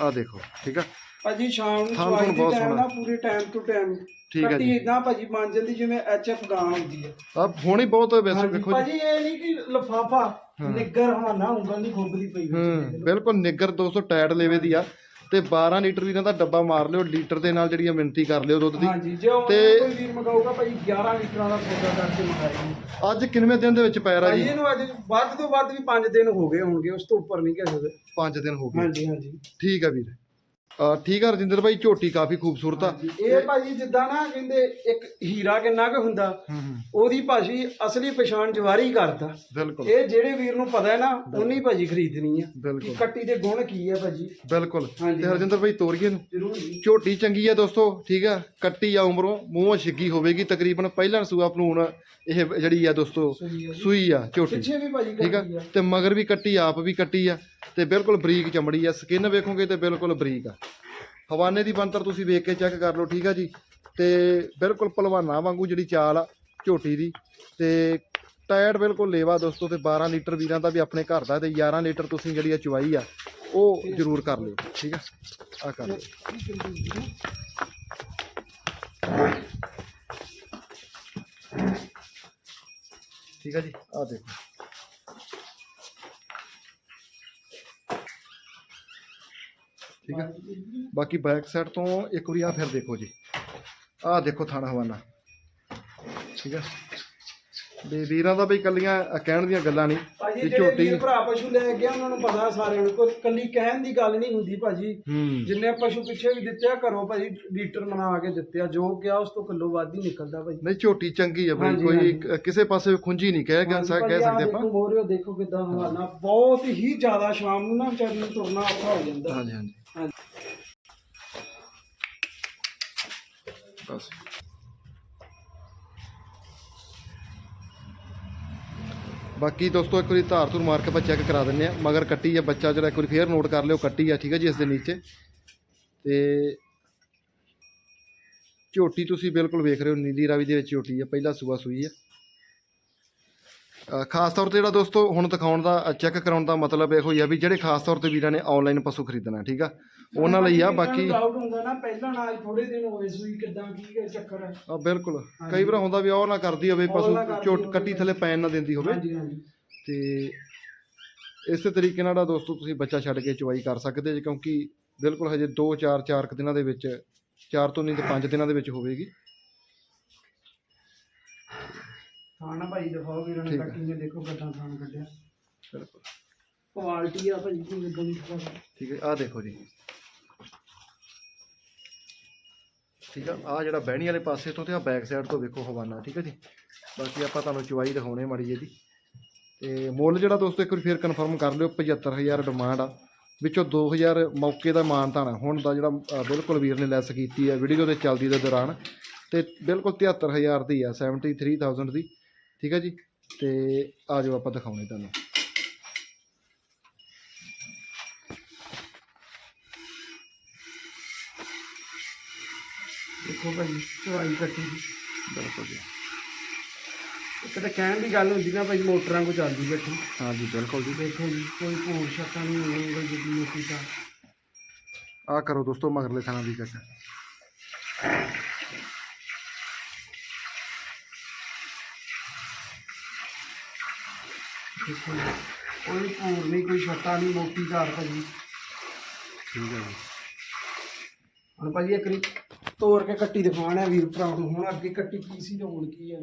ਆਹ ਦੇਖੋ ਠੀਕ ਆ? ਭਾਜੀ ਸ਼ਾਮ ਨੂੰ ਥਾਂ ਥੁਣ ਦੀ ਬਹੁਤ ਟਾਈਮ ਸੋਹਣਾ। ਨਾ ਪੂਰੇ ਟਾਈਮ ਟੂ ਟਾਈਮ ਠੀਕ ਹੈ ਕੱਟੀ ਜੀ। ਇਦਾਂ ਭਾਜੀ ਬਣ ਜਾਂਦੀ ਜਿਵੇਂ ਐਚਐਫ ਗਾਂ ਹੁੰਦੀ ਹੈ ਆ ਹੋਣੀ ਬਹੁਤ ਵੈਸੇ ਹਾਂਜੀ, ਵੇਖੋ ਜੀ। ਭਾਜੀ ਇਹ ਨਹੀਂ ਕਿ ਲਫਾਫਾ ਨਿੱਗਰ ਹਵਾਨਾ ਉਂਗਲ ਨਹੀਂ ਖੁੱਬਦੀ ਪਈ। ਵਿੱਚ। ਹੂੰ ਬਿਲਕੁਲ ਨਿੱਗਰ 200 ਟੈਟ ਲੇਵੇ ਦੀ ਆ। ਤੇ 12 ਲੀਟਰ ਵੀਰਾਂ ਦਾ ਡੱਬਾ ਮਾਰ ਲਿਓ ਲੀਟਰ ਦੇ ਨਾਲ ਜਿਹੜੀ ਆ ਮਿਣਤੀ ਕਰ ਲਿਓ ਦੁੱਧ ਦੀ। ਹਾਂਜੀ ਜੇ ਉਹ ਤੇ- ਕੋਈ ਵੀਰ ਮੰਗਾਊਗਾ ਭਾਜੀ 11 ਲੀਟਰਾਂ ਦਾ ਸੌਦਾ ਕਰਕੇ ਮੰਗਾਏਗੀ ਅੱਜ ਕਿੰਨਵੇਂ ਦਿਨ ਦੇ ਵਿੱਚ ਪੈ ਰਿਹਾ ਭਾਜੀ ਜੀ ਇਹਨੂੰ ਅੱਜ ਵੱਧ ਤੋਂ ਵੱਧ ਵੀ 5 ਦਿਨ ਹੋ ਗਏ ਹੋਣਗੇ ਉਸ ਤੋਂ ਉੱਪਰ ਨਹੀਂ ਕਹਿ ਸਕਦੇ 5 ਦਿਨ ਹੋ ਗਏ। ਹਾਂਜੀ ਹਾਂਜੀ। ਠੀਕ ਆ ਵੀਰ। ਆ ਠੀਕ ਆ ਰਜਿੰਦਰ ਭਾਈ ਝੋਟੀ ਕਾਫੀ ਖੂਬਸੂਰਤ ਆ। ਇਹ ਭਾਜੀ ਜਿੱਦਾਂ ਨਾ ਕਹਿੰਦੇ ਇੱਕ ਹੀਰਾ ਕਿੰਨਾ ਕੁ ਹੁੰਦਾ ਹੂੰ ਹੂੰ। ਉਹਦੀ ਭਾਜੀ ਅਸਲੀ ਪਛਾਣ ਜਵਾਰੀ ਕਰਦਾ। ਬਿਲਕੁਲ। ਇਹ ਜਿਹੜੇ ਵੀਰ ਨੂੰ ਪਤਾ ਹੈ ਨਾ ਉਹਨੀ ਭਾਜੀ ਖਰੀਦਣੀ ਆ। ਕਿ ਬਿਲਕੁਲ ਕੱਟੀ ਦੇ ਗੁਣ ਕੀ ਹੈ ਭਾਜੀ? ਬਿਲਕੁਲ। ਹਾਂਜੀ। ਤੇ ਹਰਜਿੰਦਰ ਭਾਈ ਤੋਰੀਏ ਨੂੰ। ਜ਼ਰੂਰ ਜੀ। ਝੋਟੀ ਚੰਗੀ ਆ ਦੋਸਤੋ ਠੀਕ ਆ? ਕੱਟੀ ਆ ਉਮਰੋਂ ਮੂੰਹੋਂ ਛਿੱਗੀ ਹੋਵੇਗੀ ਤਕਰੀਬਨ ਪਹਿਲਾਂ ਸੂਆ ਭਲੂਣ ਇਹ ਜਿਹੜੀ ਆ ਦੋਸਤੋ ਸਹੀ ਸੂਈ ਆ ਝੋਟੀ। ਪਿੱਛੇ ਵੀ ਭਾਜੀ ਠੀਕ ਆ? ਆ। ਤੇ ਮਗਰ ਵੀ ਕੱਟੀ ਆਪ ਵੀ ਕੱਟੀ ਆ। ਤੇ ਬਿਲਕੁਲ ਬਰੀਕ ਚਮੜੀ ਆ। ਸਕਿਨ ਵੇਖੋਗੇ ਤੇ ਬਿਲਕੁਲ ਬਰੀਕ ਆ। ਹਵਾਨੇ ਦੀ ਬਣਤਰ ਤੁਸੀਂ ਵੇਖ ਕੇ ਚੈੱਕ ਕਰ ਲਓ, ਠੀਕ ਆ ਜੀ? ਤੇ ਬਿਲਕੁਲ ਪਹਿਲਵਾਨਾਂ ਵਾਂਗੂ ਜਿਹੜੀ ਚਾਲ ਆ, ਝੋਟੀ ਦੀ। ਤੇ ਟਾਇਰ ਬਿਲਕੁਲ ਲੇਵਾ ਦੋਸਤੋ, ਤੇ 12 ਲੀਟਰ ਵੀਰਾਂ ਦਾ ਵੀ ਆਪਣੇ ਘਰ ਦਾ, ਤੇ 11 ਲੀਟਰ ਤੁਸੀਂ ਜਿਹੜੀ ਆ ਚਵਾਈ ਆ, ਉਹ ਜ਼ਰੂਰ ਕਰ ਲਿਓ, ਠੀਕ ਆ? ਆ ਕਰ ਲਿਓ। ਠੀਕ ਆ ਜੀ? ਆ ਦੇਖੋ। ਠੀਕ ਆ? ਬਾਕੀ ਬੈਕ ਸਾਈਡ ਤੋਂ ਇੱਕ ਵਾਰੀ ਆ ਫਿਰ ਦੇਖੋ ਜੀ। ਆਹ ਦੇਖੋ ਥਾਣਾ ਹਵਾਨਾ। ਠੀਕ ਆ? ਵੀ ਵੀਰਾਂ ਦਾ ਬਈ ਕੱਲੀਆਂ ਕਹਿਣ ਦੀਆਂ ਗੱਲਾਂ ਨਹੀਂ। ਵੀ ਝੋਟੀ ਭਰਾ ਪਸ਼ੂ ਲੈ ਕੇ ਆ, ਉਹਨਾਂ ਨੂੰ ਪਤਾ ਸਾਰਿਆਂ ਨੂੰ। ਕੋਈ ਕੱਲੀ ਕਹਿਣ ਦੀ ਗੱਲ ਨਹੀਂ ਹੁੰਦੀ ਭਾਜੀ। ਹੂੰ। ਜਿੰਨੇ ਪਸ਼ੂ ਪਿੱਛੇ ਵੀ ਦਿੱਤੇ ਆ ਘਰੋਂ ਭਾਜੀ ਲੀਟਰ ਬਣਾ ਕੇ ਦਿੱਤੇ ਆ। ਜੋ ਕਿਹਾ ਉਸ ਤੋਂ ਕਿਲੋ ਵੱਧ ਹੀ ਨਿਕਲਦਾ ਭਾਜੀ। ਨਹੀਂ ਝੋਟੀ ਚੰਗੀ ਆ ਬਈ ਕੋਈ ਕਿਸੇ ਪਾਸੇ ਖੁੰਝੀ ਨਹੀਂ ਕਹਿ ਕਹਿ ਸਕ- ਕਹਿ ਸਕਦੇ ਆਪਾਂ। ਮੋਰਿਓ ਦੇਖੋ ਕਿਦਾਂ ਹਵਾਨਾ। ਬਹੁਤ ਹੀ ਜ਼ਿਆਦਾ ਸ਼ਾਮ ਨੂੰ ਨਾ ਵਿਚਾਰੀ ਨੂੰ ਤੁਰਨਾ ਔਖਾ ਹੋ ਜਾਂਦਾ। ਹਾਂਜੀ ਹਾਂਜੀ। ਬਸ। ਬਾਕੀ ਦੋਸਤੋ, ਇੱਕ ਵਾਰੀ ਧਾਰ ਧੁਰ ਮਾਰ ਕੇ ਆਪਾਂ ਚੈੱਕ ਕਰਾ ਦਿੰਨੇ ਆ ਮਗਰ ਕੱਟੀ ਆ ਬੱਚਾ ਜਿਹੜਾ ਇੱਕ ਵਾਰੀ ਫੇਰ ਨੋਟ ਕਰ ਲਿਓ, ਕੱਟੀ ਆ, ਠੀਕ ਹੈ ਜੀ, ਇਸ ਦੇ ਨੀਚੇ। ਤੇ ਝੋਟੀ ਤੁਸੀਂ ਬਿਲਕੁਲ ਵੇਖ ਰਹੇ ਹੋ, ਨੀਲੀ ਰਾਵੀ ਦੇ ਵਿੱਚ ਝੋਟੀ ਹੈ ਪਹਿਲਾ ਸੂਆ ਸੂਈ ਹੈ ਖਾਸ ਤੌਰ ਤੇ ਜਿਹੜਾ ਦੋਸਤੋ ਹੁਣ ਦਿਖਾਉਣ ਦਾ ਚੈੱਕ ਕਰਾਉਣ ਦਾ ਮਤਲਬ ਇਹੋ ਹੀ ਆ ਵੀ ਜਿਹੜੇ ਖਾਸ ਤੌਰ ਤੇ ਵੀਰਾਂ ਨੇ ਆਨਲਾਈਨ ਪਸ਼ੂ ਖਰੀਦਣਾ ਠੀਕ ਆ? ਉਹਨਾਂ ਲਈ ਆ ਬਾਕੀ ਡਾਊਟ ਹੁੰਦਾ ਨਾ ਪਹਿਲਾਂ ਨਾਲ ਥੋੜੇ ਦਿਨ ਹੋਏ ਸੂਈ ਕਿਦਾਂ ਕੀ ਹੈ ਚੱਕਰ? ਹੈ ਆ ਬਿਲਕੁਲ। ਕਈ ਵਾਰ ਹੁੰਦਾ ਵੀ ਉਹ ਨਾ ਕਰਦੀ ਹੋਵੇ ਪਸ਼ੂ ਝੋਟ। ਕੱਟੀ ਥੱਲੇ ਪੈਣ ਨਾ ਦਿੰਦੀ ਹੋਵੇ। ਹਾਂਜੀ ਹਾਂਜੀ। ਤੇ ਇਸੇ ਤਰੀਕੇ ਨਾਲ ਦੋਸਤੋ ਤੁਸੀਂ ਬੱਚਾ ਛੱਡ ਕੇ ਚੁਆਈ ਕਰ ਸਕਦੇ ਜੀ ਕਿਉਂਕਿ ਬਿਲਕੁਲ ਹਜੇ 2 4 4 ਕੁ ਦਿਨਾਂ ਦੇ ਵਿੱਚ 4 ਤੋਂ ਨਹੀਂ ਤੇ 5 ਦਿਨਾਂ ਦੇ ਵਿੱਚ ਹੋਵੇਗੀ। ਖਾਣਾ ਭਾਈ ਦਿਖਾਓ ਵੀਰਾਂ ਨੇ ਠੀਕ ਹੈ। ਕੱਟੀ ਨੇ ਦੇਖੋ ਕਿੱਦਾਂ ਖਾਣ ਕੱਢਿਆ। ਬਿਲਕੁਲ। ਕੁਆਲਿਟੀ ਆ ਭਾਈ ਕੋਈ ਇਦਾਂ ਦੀ ਦਿਖਾ ਠੀਕ ਹੈ ਆ ਦੇਖੋ ਜੀ। ਠੀਕ ਆ ਆ ਜਿਹੜਾ ਬਹਿਣੀ ਵਾਲੇ ਪਾਸੇ ਤੋਂ ਤੇ ਆ ਬੈਕ ਸਾਈਡ ਤੋਂ ਵੇਖੋ ਹਵਾਨਾ ਠੀਕ ਹੈ ਜੀ। ਬਾਕੀ ਆਪਾਂ ਤੁਹਾਨੂੰ ਚੁਆਈ ਦਿਖਾਉਣੇ ਮਾੜੀ ਜਿਹੀ ਦੀ ਤੇ ਮੁੱਲ ਜਿਹੜਾ ਦੋਸਤੋ ਇੱਕ ਵਾਰੀ ਫੇਰ ਕਨਫਰਮ ਕਰ ਲਿਓ 75000 ਡਿਮਾਂਡ ਆ। ਵਿੱਚੋਂ 2000 ਮੌਕੇ ਦਾ ਮਾਨਤਾਨ ਆ ਹੁਣ ਦਾ ਜਿਹੜਾ ਅ, ਬਿਲਕੁਲ ਵੀਰ ਨੇ ਲੈਸ ਕੀਤੀ ਹੈ ਵੀਡੀਓ ਦੇ ਚੱਲਦੀ ਦੇ ਦੌਰਾਨ। ਤੇ ਬਿਲਕੁਲ 73000 ਦੀ ਆ 73000 ਦੀ। ਠੀਕ ਹੈ ਜੀ? ਤੇ ਆ ਜਾਓ ਆਪਾਂ ਦਿਖਾਉਣੇ ਤੁਹਾਨੂੰ। ਦੇਖੋ ਭਾਈ ਚੁਆਈ ਕੱਟੀ ਦੀ ਬਿਲਕੁਲ ਜੀ। ਇੱਕ ਤਾਂ ਕਹਿਣ ਦੀ ਗੱਲ ਹੁੰਦੀ ਨਾ ਭਾਈ ਮੋਟਰਾਂ ਕੋ ਚੱਲਦੀ ਬੈਠੀ। ਹਾਂ ਜੀ ਬਿਲਕੁਲ ਜੀ। ਦੇਖੋ ਜੀ ਕੋਈ ਭੂਰ ਸ਼ੱਕਾ ਨਹੀਂ ਹੋਣੀ ਕੋਈ ਜਿੱਦੀ ਮੋਟੀ ਤਾਂ। ਆ ਕਰੋ ਦੋਸਤੋ ਮਗਰਲੇ ਥਾਣਾ ਦੀ ਚੈੱਕ। ਦੇਖੋ ਜੀ ਕੋਈ ਭੂਰ ਨਹੀਂ ਕੋਈ ਛੱਟਾ ਨਹੀਂ ਮੋਟੀ ਧਾਰ ਭਾਜੀ। ਠੀਕ ਹੈ ਜੀ। ਹੁਣ ਭਾਜੀ ਇੱਕ ਰੀ ਤੋੜ ਕੇ ਕੱਟੀ ਦਿਖਾਣਾ ਵੀਰ ਭਰਾ ਨੂੰ। ਹੁਣ ਅੱਗੇ ਕੱਟੀ ਕੀ ਸੀ ਤੇ ਹੁਣ ਕੀ ਹੈ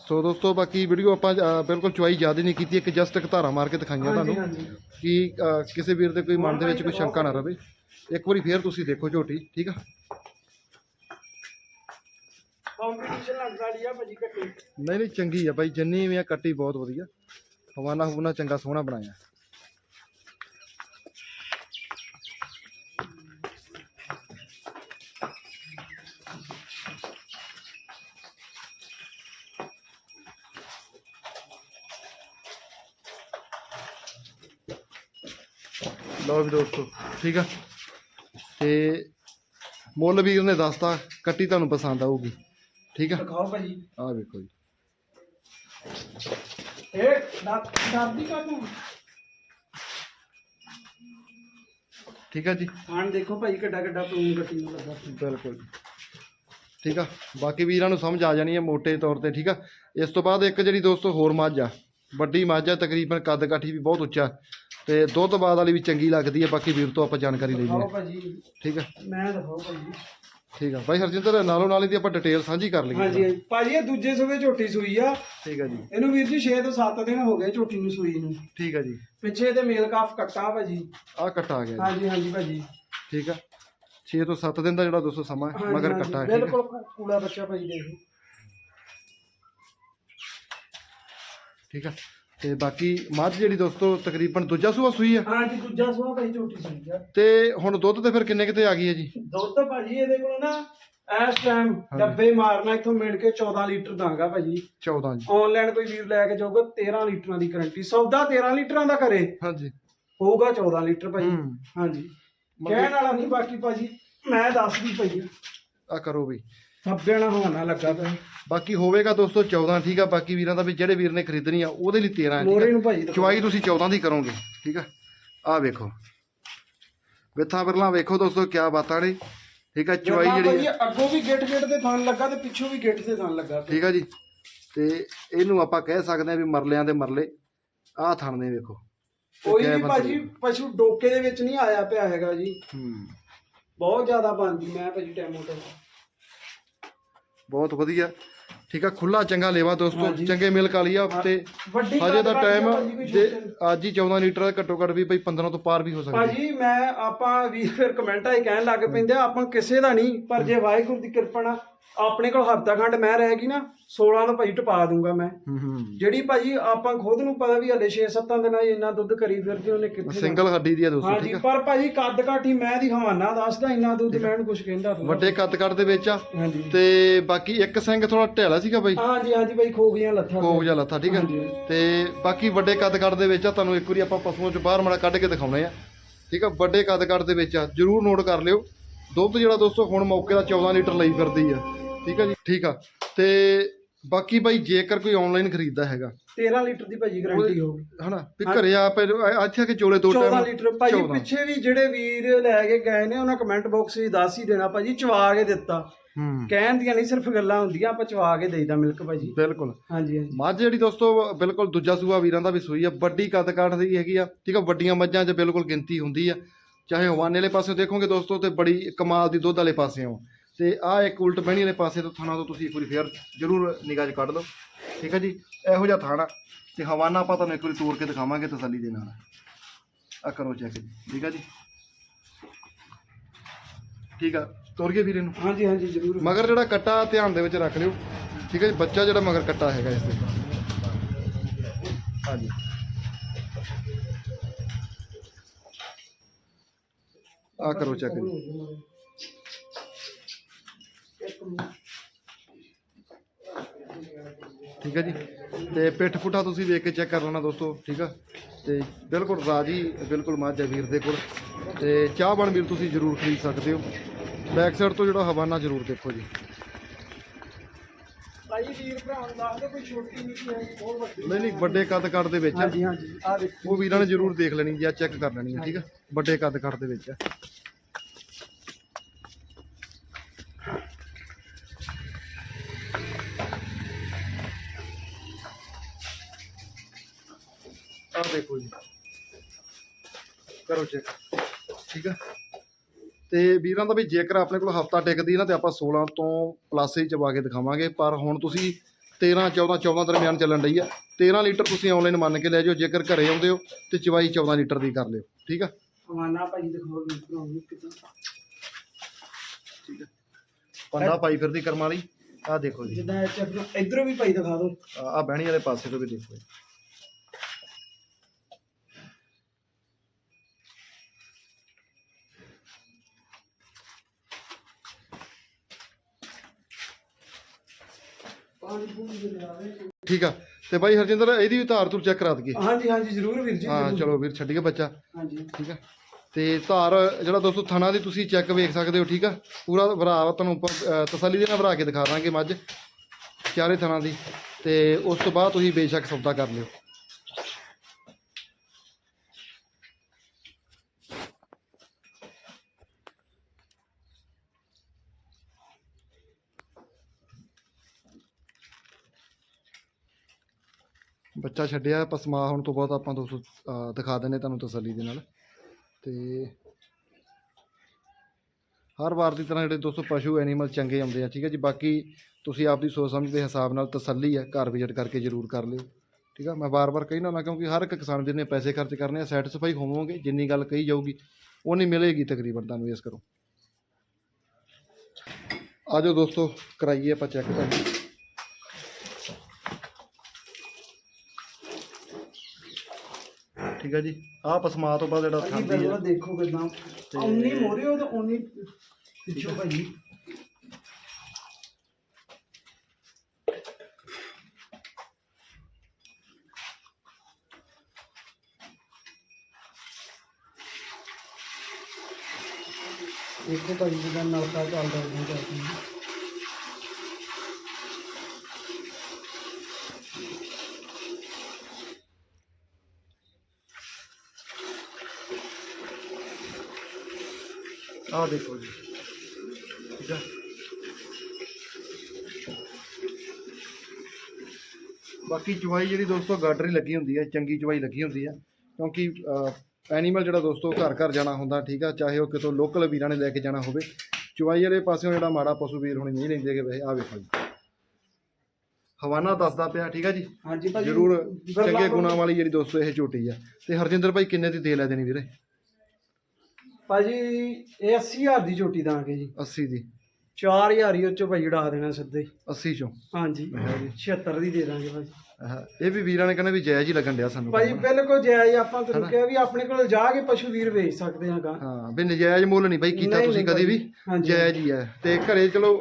ਸੋ ਦੋਸਤੋ ਬਾਕੀ ਵੀਡੀਓ ਆਪਾਂ ਅ, ਬਿਲਕੁਲ ਚੁਆਈ ਜ਼ਿਆਦਾ ਨਹੀਂ ਕੀਤੀ। ਇੱਕ ਜਸਟ ਇੱਕ ਧਾਰਾ ਮਾਰ ਕੇ ਦਿਖਾਈਆਂ ਹਾਂਜੀ ਤੁਹਾਨੂੰ ਹਾਂਜੀ। ਕਿ ਅ, ਕਿਸੇ ਵੀਰ ਦੇ ਕੋਈ ਮਨ ਦੇ ਵਿੱਚ ਕੋਈ ਸ਼ੰਕਾ ਨਾ ਰਵੇ। ਇੱਕ ਵਾਰੀ ਫੇਰ ਤੁਸੀਂ ਦੇਖੋ ਝੋਟੀ ਠੀਕ ਆ? ਕੰਪੀਟੀਸ਼ਨ ਲੱਗਦਾ ਲਿਆ ਭਾਜੀ ਕੱਟੀ ਨਹੀਂ ਨਹੀਂ, ਚੰਗੀ ਆ ਬਾਈ, ਜਿੰਨੀ ਵੀ ਆ, ਕੱਟੀ ਬਹੁਤ ਵਧੀਆ। ਹਵਾਨਾ ਹਵਾਨਾ ਚੰਗਾ ਸੋਹਣਾ ਬਣਾਇਆ। ਲਓ ਵੀ ਦੋਸਤੋ, ਠੀਕ ਆ? ਤੇ ਮੁੱਲ ਵੀ ਉਹਨੇ ਦੱਸਤਾ, ਕੱਟੀ ਤੁਹਾਨੂੰ ਪਸੰਦ ਆਊਗੀ। ਠੀਕ ਆ? ਦਿਖਾਓ ਭਾਜੀ ਆਹ ਵੇਖੋ ਜੀ। ਇਹ ਦਾਦੀ ਕਾ ਤੂੰ ਠੀਕ ਆ ਜੀ। ਹਾਂ ਦੇਖੋ ਭਾਈ ਕਿੱਡਾ ਕਿੱਡਾ ਪਲੂਨ ਕੱਟੀ ਨੂੰ ਲੱਗਾ। ਬਿਲਕੁਲ। ਠੀਕ ਆ? ਬਾਕੀ ਵੀਰਾਂ ਨੂੰ ਸਮਝ ਆ ਜਾਣੀ ਹੈ ਮੋٹے ਤੌਰ ਤੇ ਠੀਕ ਆ? ਇਸ ਤੋਂ ਬਾਅਦ ਇੱਕ ਜਿਹੜੀ ਦੋਸਤੋ ਹੋਰ ਮੱਝ ਆ। ਵੱਡੀ ਮੱਝ ਆ ਤਕਰੀਬਨ ਕੱਦ ਕਾਠੀ ਵੀ ਬਹੁਤ ਉੱਚਾ। ਤੇ ਦੁੱਧ ਬਾਦ ਵਾਲੀ ਵੀ ਚੰਗੀ ਲੱਗਦੀ ਹੈ ਬਾਕੀ ਵੀਰ ਤੋਂ ਆਪਾਂ ਜਾਣਕਾਰੀ ਲੈਣੀ ਦਿਖਾਓ ਹੈ ਭਾਜੀ ਠੀਕ ਆ? ਮੈਂ ਦਿਖਾਓ ਭਾਜੀ ਠੀਕ ਆ। ਬਾਈ ਹਰਜਿੰਦਰ ਨਾਲੋਂ ਨਾਲ ਹੀ ਦੀ ਆਪਾਂ ਡਿਟੇਲ ਸਾਂਝੀ ਕਰ ਲਈਏ ਹਾਂਜੀ ਹਾਂਜੀ। ਭਾਜੀ ਇਹ ਦੂਜੇ ਸੂਬੇ ਝੋਟੀ ਸੂਈ ਆ। ਠੀਕ ਆ ਜੀ। ਇਹਨੂੰ ਵੀਰ ਜੀ 6 ਤੋਂ 7 ਦਿਨ ਹੋ ਗਏ ਝੋਟੀ ਨੂੰ ਸੂਈ ਨੂੰ। ਠੀਕ ਆ ਜੀ। ਪਿੱਛੇ ਤੇ ਮੇਲ ਕਾਫ ਕੱਟਾ ਭਾਜੀ। ਆਹ ਕੱਟਾ ਆ ਗਿਆ ਜੀ। ਹਾਂਜੀ ਹਾਂਜੀ ਭਾਜੀ। ਠੀਕ ਆ। 6 ਤੋਂ 7 ਦਿਨ ਦਾ ਜਿਹੜਾ ਦੋਸਤੋ ਸਮਾਂ ਹੈ, ਹਾਂਜੀ, ਮਗਰ ਹਾਂਜੀ, ਕੱਟਾ ਹੈ ਠੀਕ ਆ। ਬਿਲਕੁਲ ਕੂੜਾ ਬੱਚਾ ਭਾਜੀ ਦੇਖੋ। ਠੀਕ ਆ। ਤੇ ਬਾਕੀ ਮੱਝ ਜਿਹੜੀ ਦੋਸਤੋ ਤਕਰੀਬਨ ਦੂਜਾ ਸੂਆ ਸੂਈ ਆ। ਹਾਂਜੀ ਦੂਜਾ ਸੂਆ ਭਾਈ ਝੋਟੀ ਸੂਈ ਆ। ਤੇ ਹੁਣ ਦੁੱਧ ਤੇ ਫਿਰ ਕਿੰਨੇ ਕਿਤੇ ਆ ਗਈ ਹੈ ਜੀ? ਦੁੱਧ ਭਾਜੀ ਇਹਦੇ ਕੋਲ ਨਾ ਇਸ ਟਾਈਮ ਡੱਬੇ ਮਾਰਨਾ ਇੱਥੋਂ ਮਿਲ ਕੇ 14 ਲੀਟਰ ਦਾਂਗਾ ਭਾਜੀ। 14 ਜੀ। ਆਨਲਾਈਨ ਕੋਈ ਵੀਰ ਲੈ ਕੇ ਜਾਊਗਾ 13 ਲੀਟਰਾਂ ਦੀ ਗਾਰੰਟੀ ਸੌਦਾ 13 ਲੀਟਰਾਂ ਦਾ ਕਰੇ ਹਾਂਜੀ। ਹੋਊਗਾ 14 ਲੀਟਰ ਭਾਜੀ। ਹਾਂਜੀ। ਕਹਿਣ ਵਾਲਾ ਨਹੀਂ ਬਾਕੀ ਭਾਜੀ ਮੈਂ ਦੱਸਦੀ ਪਈ ਆ। ਕਰੋ ਬਈ ਥੱਬੇ ਨਾਲ ਹੋਣਾ ਲੱਗਾ ਪਿਆ ਬਾਕੀ ਹੋਵੇਗਾ ਦੋਸਤੋ 14 ਠੀਕ ਆ ਬਾਕੀ ਵੀਰਾਂ ਦਾ ਵੀ ਜਿਹੜੇ ਵੀਰ ਨੇ ਖਰੀਦਣੀ ਆ ਉਹਦੇ ਲਈ 13 ਹੈ ਠੀਕ ਮੋਰੇ ਆ ਨੂੰ ਦਿਖਾਓ। ਤੁਸੀਂ 14 ਦੀ ਕਰੋਗੇ ਠੀਕ ਆ? ਆ ਵੇਖੋ। ਵਿਥਾਂ ਬਿਰਲਾ ਵੇਖੋ ਦੋਸਤੋ ਕੀ ਬਾਤਾਂ ਨੇ। ਠੀਕ ਆ ਚੁਆਈ ਜਮਾਂ ਜਿਹੜੀ ਭਾਜੀ ਅੱਗੋਂ ਵੀ ਗਿੱਟ ਗਿੱਟ ਦੇ ਥਣ ਲੱਗਾ ਤੇ ਪਿੱਛੋਂ ਵੀ ਗਿੱਟ ਦੇ ਥਣ ਲੱਗਾ ਠੀਕ ਆ ਜੀ। ਤੇ ਇਹਨੂੰ ਆਪਾਂ ਕਹਿ ਸਕਦੇ ਆ ਵੀ ਮਰਲਿਆਂ ਦੇ ਮਰਲੇ ਆਹ ਥਣ ਨੇ ਵੇਖੋ। ਤੇ ਕੋਈ ਵੀ ਭਾਜੀ ਪਸ਼ੂ ਡੋਕੇ ਦੇ ਵਿੱਚ ਨਹੀਂ ਆਇਆ ਪਿਆ ਹੈਗਾ ਜੀ। ਹੂੰ। ਬਹੁਤ ਜ਼ਿਆਦਾ ਬਣਦੀ ਮੈਂ ਭਾਜੀ ਟੈਮੋ ਤੋਂ। ਬਹੁਤ ਵਧੀਆ। ਠੀਕ ਆ ਖੁੱਲਾ ਚੰਗਾ ਲੇਵਾ ਦੋਸਤੋ। ਚੰਗੇ ਮਿਲਕ ਵਾਲੀ ਆ ਤੇ ਵੱਡੀ ਹਜੇ ਦਾ ਟਾਈਮ ਜੇ ਅੱਜ ਹੀ 14 ਲੀਟਰ ਦਾ ਘੱਟੋ ਘੱਟ ਵੀ ਭਈ 15 ਤੋਂ ਪਾਰ ਵੀ ਹੋ ਸਕਦੀ। ਭਾਜੀ ਮੈਂ ਆਪਾਂ ਵੀ ਫਿਰ ਕਮੈਂਟ ਆਏ ਕਹਿਣ ਲੱਗ ਪੈਂਦੇ ਆ, ਆਪਾਂ ਕਿਸੇ ਦਾ ਨਹੀਂ ਪਰ ਜੇ ਵਾਹਿਗੁਰੂ ਦੀ ਕਿਰਪਾ ਨਾਲ ਆਪਣੇ ਕੋਲ ਹਫਤਾ ਖੰਡ ਮੈਂ ਰਹਿ ਗਈ ਨਾ 16 ਦਾ ਭਾਜੀ ਟਪਾ ਦੂੰਗਾ ਮੈਂ। ਹੂੰ ਜਿਹੜੀ ਭਾਜੀ ਆਪਾਂ ਖੁਦ ਨੂੰ ਪਤਾ ਵੀ ਹਲੇ 6-7 ਦਿਨਾਂ ਇੰਨਾ ਦੁੱਧ ਕਰੀ ਫਿਰਦੀ ਉਹਨੇ ਕਿੱਥੇ ਸਿੰਗਲ ਹੱਡੀ ਦੀ ਆ ਦੋਸਤੋ ਹਾਂਜੀ ਠੀਕ ਆ? ਪਰ ਭਾਜੀ ਕੱਦ ਕਾਠੀ ਮੈਂ ਦੀ ਹਵਾਨਾ ਦੱਸਦਾ ਇੰਨਾ ਦੁੱਧ ਮੈਂ ਨੂੰ ਕੁਝ ਕਹਿੰਦਾ ਥੋੜ੍ਹਾ। ਵੱਡੇ ਕੱਦ ਕੱਦ ਦੇ ਵਿੱਚ ਆ। ਹਾਂਜੀ। ਤੇ ਬਾਕੀ ਇੱਕ ਸਿੰਘ ਥੋੜਾ ਢਿਆਲਾ ਸੀਗਾ ਬਾਈ ਹਾਂਜੀ ਹਾਂਜੀ ਭਾਈ ਖੋ ਗਈਆਂ ਲੱਥਾਂ ਕੋਬ ਜਿਹਾ ਲੱਥਾ ਠੀਕ ਆ। ਹਾਂਜੀ। ਤੇ ਬਾਕੀ ਵੱਡੇ ਕੱਦ ਕੱਦ ਦੇ ਵਿੱਚ ਆ ਤੁਹਾਨੂੰ ਇੱਕ ਵਾਰੀ ਆਪਾਂ ਪਸ਼ੂਆਂ ਚੋਂ ਬਾਹਰ ਮਾੜਾ ਕੱਢ ਕੇ ਦਿਖਾਉਣੇ ਆ। ਠੀਕ ਆ ਵੱਡੇ ਕੱਦ ਕੱਦ ਦੇ ਵਿੱਚ ਆ ਜਰੂਰ ਨੋਟ ਕਰ ਲਿਓ। ਦੁੱਧ ਜਿਹੜਾ ਦੋਸਤੋ ਹੁਣ ਮੌਕੇ ਦਾ 14 ਲੀਟਰ ਲਈ ਫਿਰਦੀ ਆ। ਠੀਕ ਆ ਜੀ? ਠੀਕ ਆ। ਤੇ ਬਾਕੀ ਬਾਈ ਜੇਕਰ ਕੋਈ ਆਨਲਾਈਨ ਖਰੀਦਦਾ ਹੈਗਾ। 13 ਲੀਟਰ ਦੀ ਭਾਜੀ ਗਾਰੰਟੀ ਹੋਊਗੀ। ਹਨਾ? ਵੀ ਘਰੇ ਆ ਪੈ ਆ ਕੇ ਚੋਲੇ ਦੋ 14 ਟਾਈਮ ਲੀਟਰ। ਭਾਜੀ 14 ਪਿੱਛੇ ਵੀ ਜਿਹੜੇ ਵੀਰ ਲੈ ਕੇ ਗਏ ਨੇ ਉਹਨਾਂ ਕਮੈਂਟ ਬਾਕਸ ਵਿੱਚ ਦੱਸ ਹੀ ਦੇਣਾ ਭਾਜੀ ਚਵਾ ਕੇ ਦਿੱਤਾ। ਹੂੰ। ਕਹਿਣ ਦੀਆਂ ਨਹੀਂ ਸਿਰਫ ਗੱਲਾਂ ਹੁੰਦੀਆਂ ਆਪਾਂ ਚਵਾ ਕੇ ਦੇਈਦਾ ਮਿਲਕ ਭਾਜੀ। ਬਿਲਕੁਲ। ਹਾਂਜੀ ਹਾਂਜੀ। ਮੱਝ ਜਿਹੜੀ ਦੋਸਤੋ ਬਿਲਕੁਲ ਦੂਜਾ ਸੂਆ ਵੀਰਾਂ ਦਾ ਵੀ ਸੂਈ ਆ ਵੱਡੀ ਕੱਦ ਕਾਠ ਦੀ ਹੈਗੀ ਆ। ਠੀਕ ਆ? ਵੱਡੀਆਂ ਮੱਝਾਂ 'ਚ ਬਿਲਕੁਲ ਗਿਣਤੀ ਹੁੰਦੀ ਆ। ਚਾਹੇ ਹਵਾਨੇ ਵਾਲੇ ਪਾਸੇ ਦੇਖੋਗੇ ਦੋਸਤੋ ਤੇ ਬੜੀ ਕਮਾਲ ਦੀ ਦੁੱਧ ਵਾਲੇ ਪਾਸਿਓਂ ਤੇ ਆਹ ਇੱਕ ਉਲਟ ਬਹਿਣੀ ਵਾਲੇ ਪਾਸੇ ਤੋਂ ਥਾਣਾ ਤੋਂ ਤੁਸੀਂ ਇੱਕ ਵਾਰੀ ਫੇਰ ਜ਼ਰੂਰ ਨਿਗਾਹ 'ਚ ਕੱਢ ਲਓ। ਠੀਕ ਆ ਜੀ? ਇਹੋ ਜਿਹਾ ਥਾਣਾ। ਤੇ ਹਵਾਨਾ ਆਪਾਂ ਤੁਹਾਨੂੰ ਇੱਕ ਵਾਰੀ ਤੋੜ ਕੇ ਦਿਖਾਵਾਂਗੇ ਤਸੱਲੀ ਦੇ ਨਾਲ। ਆ ਕਰੋ ਚੈੱਕ ਠੀਕ ਆ ਜੀ? ਠੀਕ ਆ। ਤੋੜ ਕੇ ਵੀਰੇ ਨੂੰ। ਹਾਂਜੀ ਹਾਂਜੀ ਜ਼ਰੂਰ। ਮਗਰ ਜਿਹੜਾ ਕੱਟਾ ਧਿਆਨ ਦੇ ਵਿੱਚ ਰੱਖ ਲਿਓ। ਠੀਕ ਹੈ ਜੀ? ਬੱਚਾ ਜਿਹੜਾ ਮਗਰ ਕੱਟਾ ਹੈਗਾ ਇਸ ਦੇ ਹਾਂਜੀ। ਆ ਕਰੋ ਚੈੱਕ ਜੀ ਠੀਕ ਹੈ ਜੀ। ਤੇ ਪਿੱਠ ਪੁੱਠਾ ਤੁਸੀਂ ਵੇਖ ਕੇ ਚੈੱਕ ਕਰ ਲੈਣਾ ਦੋਸਤੋ, ਠੀਕ ਆ। ਤੇ ਬਿਲਕੁਲ ਰਾਜੀ, ਬਿਲਕੁਲ ਮਾਝਾ ਵੀਰ ਦੇ ਕੋਲ। ਤੇ ਚਾਹ ਬਣ ਵੀਰ ਤੁਸੀਂ ਜ਼ਰੂਰ ਖਰੀਦ ਸਕਦੇ ਹੋ। ਬੈਕ ਸਾਈਡ ਤੋਂ ਜਿਹੜਾ ਹਵਾਨਾ ਜ਼ਰੂਰ ਦੇਖੋ ਜੀ। ਵੀਰ ਭਰਾ ਨੂੰ ਦੱਸ ਦਿਓ ਕੋਈ ਛੋਟੀ ਨਹੀਂ ਹੈ ਬਹੁਤ ਵੱਡੀ ਨਹੀਂ ਨਹੀਂ ਵੱਡੇ ਕੱਦ ਕੱਟ ਦੇ ਵਿੱਚ ਆ। ਹਾਂਜੀ ਹਾਂਜੀ ਆ ਦੇਖੋ ਉਹ ਵੀਰਾਂ ਨੇ ਜ਼ਰੂਰ ਦੇਖ ਲੈਣੀ ਜਾਂ ਚੈੱਕ ਕਰ ਲੈਣੀ ਹੈ ਠੀਕ ਆ ਵੱਡੇ ਕੱਦ ਕੱਟ ਦੇ ਵਿੱਚ ਆ। ਆਹ ਦੇਖੋ ਜੀ ਕਰੋ ਚੈੱਕ ਠੀਕ ਆ ਤੇ ਵੀਰਾਂ ਦਾ ਵੀ ਜੇਕਰ ਆਪਣੇ ਕੋਲ ਹਫਤਾ ਟਿਕਦੀ ਨਾ ਤੇ ਆਪਾਂ 16 ਤੋਂ ਪਲੱਸ ਹੀ ਚਵਾ ਕੇ ਦਿਖਾਵਾਂਗੇ ਪਰ ਹੁਣ ਤੁਸੀਂ 13 14 14 ਦਰਮਿਆਨ ਚੱਲਣ ਡਈ ਆ। 13 ਲੀਟਰ ਤੁਸੀਂ ਆਨਲਾਈਨ ਮੰਨ ਕੇ ਲੈ ਜਾਓ ਜੇਕਰ ਘਰੇ ਆਉਂਦੇ ਹੋ ਤੇ ਚਵਾਈ 14 ਲੀਟਰ ਦੀ ਕਰ ਲਿਓ ਠੀਕ ਆ? ਹਵਾਨਾ ਭਾਜੀ ਦਿਖਾਓ ਵੀਰ ਭਰਾ ਨੂੰ ਕਿਦਾਂ ਪੰਨਾ ਪਾਈ ਫਿਰਦੀ ਕਰਮ ਵਾਲੀ ਆਹ ਦੇਖੋ ਜੀ। ਜਿੱਦਾਂ ਇਧਰੋਂ ਵੀ ਭਾਈ ਦਿਖਾ ਦਿਓ। ਆਹ ਬਹਿਣੀ ਵਾਲੇ ਪਾਸੇ ਤੋਂ ਵੀ ਦੇਖੋ ਪਾਣੀ ਪੂਣੀ ਦੇ ਲਿਆ ਦੇ ਠੀਕ ਆ। ਤੇ ਬਾਈ ਹਰਜਿੰਦਰ ਇਹਦੀ ਵੀ ਧਾਰ ਧੁਰ ਚੈੱਕ ਕਰਾ ਦਈਏ। ਹਾਂਜੀ ਹਾਂਜੀ ਜ਼ਰੂਰ ਵੀਰ ਜੀ ਹਾਂ। ਚਲੋ ਵੀਰ ਛੱਡੀਏ ਬੱਚਾ। ਹਾਂਜੀ। ਠੀਕ ਆ। ਤੇ ਧਾਰ ਜਿਹੜਾ ਦੋਸਤੋ ਥਣਾ ਦੀ ਤੁਸੀਂ ਚੈੱਕ ਵੇਖ ਸਕਦੇ ਹੋ ਠੀਕ ਆ? ਪੂਰਾ ਭਰਾ ਤੁਹਾਨੂੰ ਤਸੱਲੀ ਦੇ ਨਾਲ ਭਰਾ ਕੇ ਦਿਖਾ ਦਾਂਗੇ ਮੱਝ ਚਾਰੇ ਥਣਾ ਦੀ। ਤੇ ਉਸ ਤੋਂ ਬਾਅਦ ਤੁਸੀਂ ਬੇਸ਼ੱਕ ਸੌਦਾ ਕਰ ਲਿਓ। ਬੱਚਾ ਛੱਡਿਆ ਪਸਮਾ ਹੋਣ ਤੋਂ ਬਾਅਦ ਆਪਾਂ ਦੋਸਤੋ ਅਹ, ਦਿਖਾ ਦਿੰਨੇ ਤੁਹਾਨੂੰ ਤਸੱਲੀ ਦੇ ਨਾਲ। ਤੇ ਹਰ ਵਾਰ ਦੀ ਤਰ੍ਹਾਂ ਜਿਹੜੇ ਦੋਸਤੋ ਪਸ਼ੂ ਐਨੀਮਲ ਚੰਗੇ ਆਉਂਦੇ ਆ ਠੀਕ ਹੈ ਜੀ? ਬਾਕੀ ਤੁਸੀਂ ਆਪਦੀ ਸੋਚ ਸਮਝ ਦੇ ਹਿਸਾਬ ਨਾਲ ਤਸੱਲੀ ਆ ਘਰ ਵਿਜ਼ਿਟ ਕਰਕੇ ਜ਼ਰੂਰ ਕਰ ਲਿਓ ਠੀਕ ਆ? ਮੈਂ ਵਾਰ-ਵਾਰ ਕਹਿਣਾ ਹੁੰਦਾ ਕਿਉਂਕਿ ਹਰ ਇੱਕ ਕਿਸਾਨ ਜਿੰਨੇ ਪੈਸੇ ਖਰਚ ਕਰਨੇ ਆ ਸੈਟੀਸਫਾਈ ਹੋਵੋਗੇ ਜਿੰਨੀ ਗੱਲ ਕਹੀ ਜਾਊਗੀ ਉਨੀ ਮਿਲੇਗੀ ਤਕਰੀਬਨ ਤੁਹਾਨੂੰ ਇਸ ਕਰੋ ਆਜੋ ਦੋਸਤੋ ਕਰਾਈਏ ਆਪਾਂ ਚੈੱਕ ਤੁਹਾਨੂੰ ਠੀਕ ਹੈ ਜੀ। ਆਹ ਪਸਮਾ ਤੋਂ ਬਾਅਦ ਜਿਹੜਾ ਖਾਂਦੀ ਹੈ ਬਿਲਕੁਲ ਦੇਖੋ ਕਿਦਾਂ। ਉਨੀ ਮੋਰੇ ਉਹ ਤੇ ਉਨੀ ਪਿੱਛੋਂ ਭਾਜੀ। ਦੇਖੋ ਭਾਜੀ ਜਿੱਦਾਂ ਨਲਕਾ ਚੱਲਦਾ ਉਹ ਚੱਲਦਾ ਆਹ ਦੇਖੋ ਜੀ। ਠੀਕ ਆ। ਬਾਕੀ ਚਵਾਈ ਜਿਹੜੀ ਦੋਸਤੋ ਗਾਡਰੀ ਲੱਗੀ ਹੁੰਦੀ ਹੈ ਚੰਗੀ ਚਵਾਈ ਲੱਗੀ ਹੁੰਦੀ ਹੈ। ਕਿਉਂਕਿ ਐਨੀਮਲ ਜਿਹੜਾ ਦੋਸਤੋ ਘਰ ਘਰ ਜਾਣਾ ਹੁੰਦਾ ਠੀਕ ਆ ਚਾਹੇ ਉਹ ਕਿਤੋਂ ਲੋਕਲ ਵੀਰਾਂ ਨੇ ਲੈ ਕੇ ਜਾਣਾ ਹੋਵੇ। ਚਵਾਈ ਵਾਲੇ ਪਾਸਿਓਂ ਜਿਹੜਾ ਮਾੜਾ ਪਸ਼ੂ ਵੀਰ ਹੁਣ ਨਹੀਂ ਲੈਂਦੇ ਕਿ ਵੈਸੇ ਆਹ ਵੇਖੋ ਜੀ। ਹਵਾਨਾ ਦੱਸਦਾ ਪਿਆ ਠੀਕ ਆ ਜੀ? ਹਾਂਜੀ ਭਾਜੀ। ਜ਼ਰੂਰ ਚੰਗੇ ਗੁਣਾਂ ਵਾਲੀ ਜਿਹੜੀ ਦੋਸਤੋ ਇਹ ਝੋਟੀ ਆ। ਤੇ ਹਰਜਿੰਦਰ ਭਾਈ ਕਿੰਨੇ ਦੀ ਦੇ ਲੈ ਦੇਣੀ ਵੀਰੇ? ਭਾਜੀ ਇਹ 80000 ਦੀ ਝੋਟੀ ਦਾਂਗੇ ਜੀ। 80 ਦੀ। 4000 ਹੀ ਉਹ ਚੋਂ ਭਾਈ ਉਡਾ ਦੇਣਾ ਸਿੱਧੇ। ਹੀ। 80 ਚੋਂ। ਹਾਂਜੀ ਹੈ ਜੀ 76 ਦੀ ਦੇ ਦਾਂਗੇ ਭਾਜੀ। ਆਹ, ਇਹ ਵੀ ਵੀਰਾਂ ਨੇ ਕਹਿੰਦੇ ਵੀ ਜਾਇਜ਼ ਹੀ ਲੱਗਣ ਡਿਆ ਸਾਨੂੰ ਭਾਜੀ ਬਿਲਕੁਲ ਜਾਇਜ਼ ਆਪਾਂ ਤੁਹਾਨੂੰ ਕਿਹਾ ਵੀ ਆਪਣੇ ਕੋਲ ਜਾ ਕੇ ਪਸ਼ੂ ਵੀਰ ਵੇਚ ਸਕਦੇ ਹਾਂ ਗਾ ਹਾਂ ਵੀ ਨਜਾਇਜ਼ ਮੁੱਲ ਨਹੀਂ ਬਾਈ ਕੀਤਾ ਨਹੀਂ, ਤੁਸੀਂ ਨਹੀਂ ਕਦੀ ਵੀ। ਹਾਂਜੀ। ਜਾਇਜ਼ ਹੀ ਹੈ ਤੇ ਘਰੇ ਚਲੋ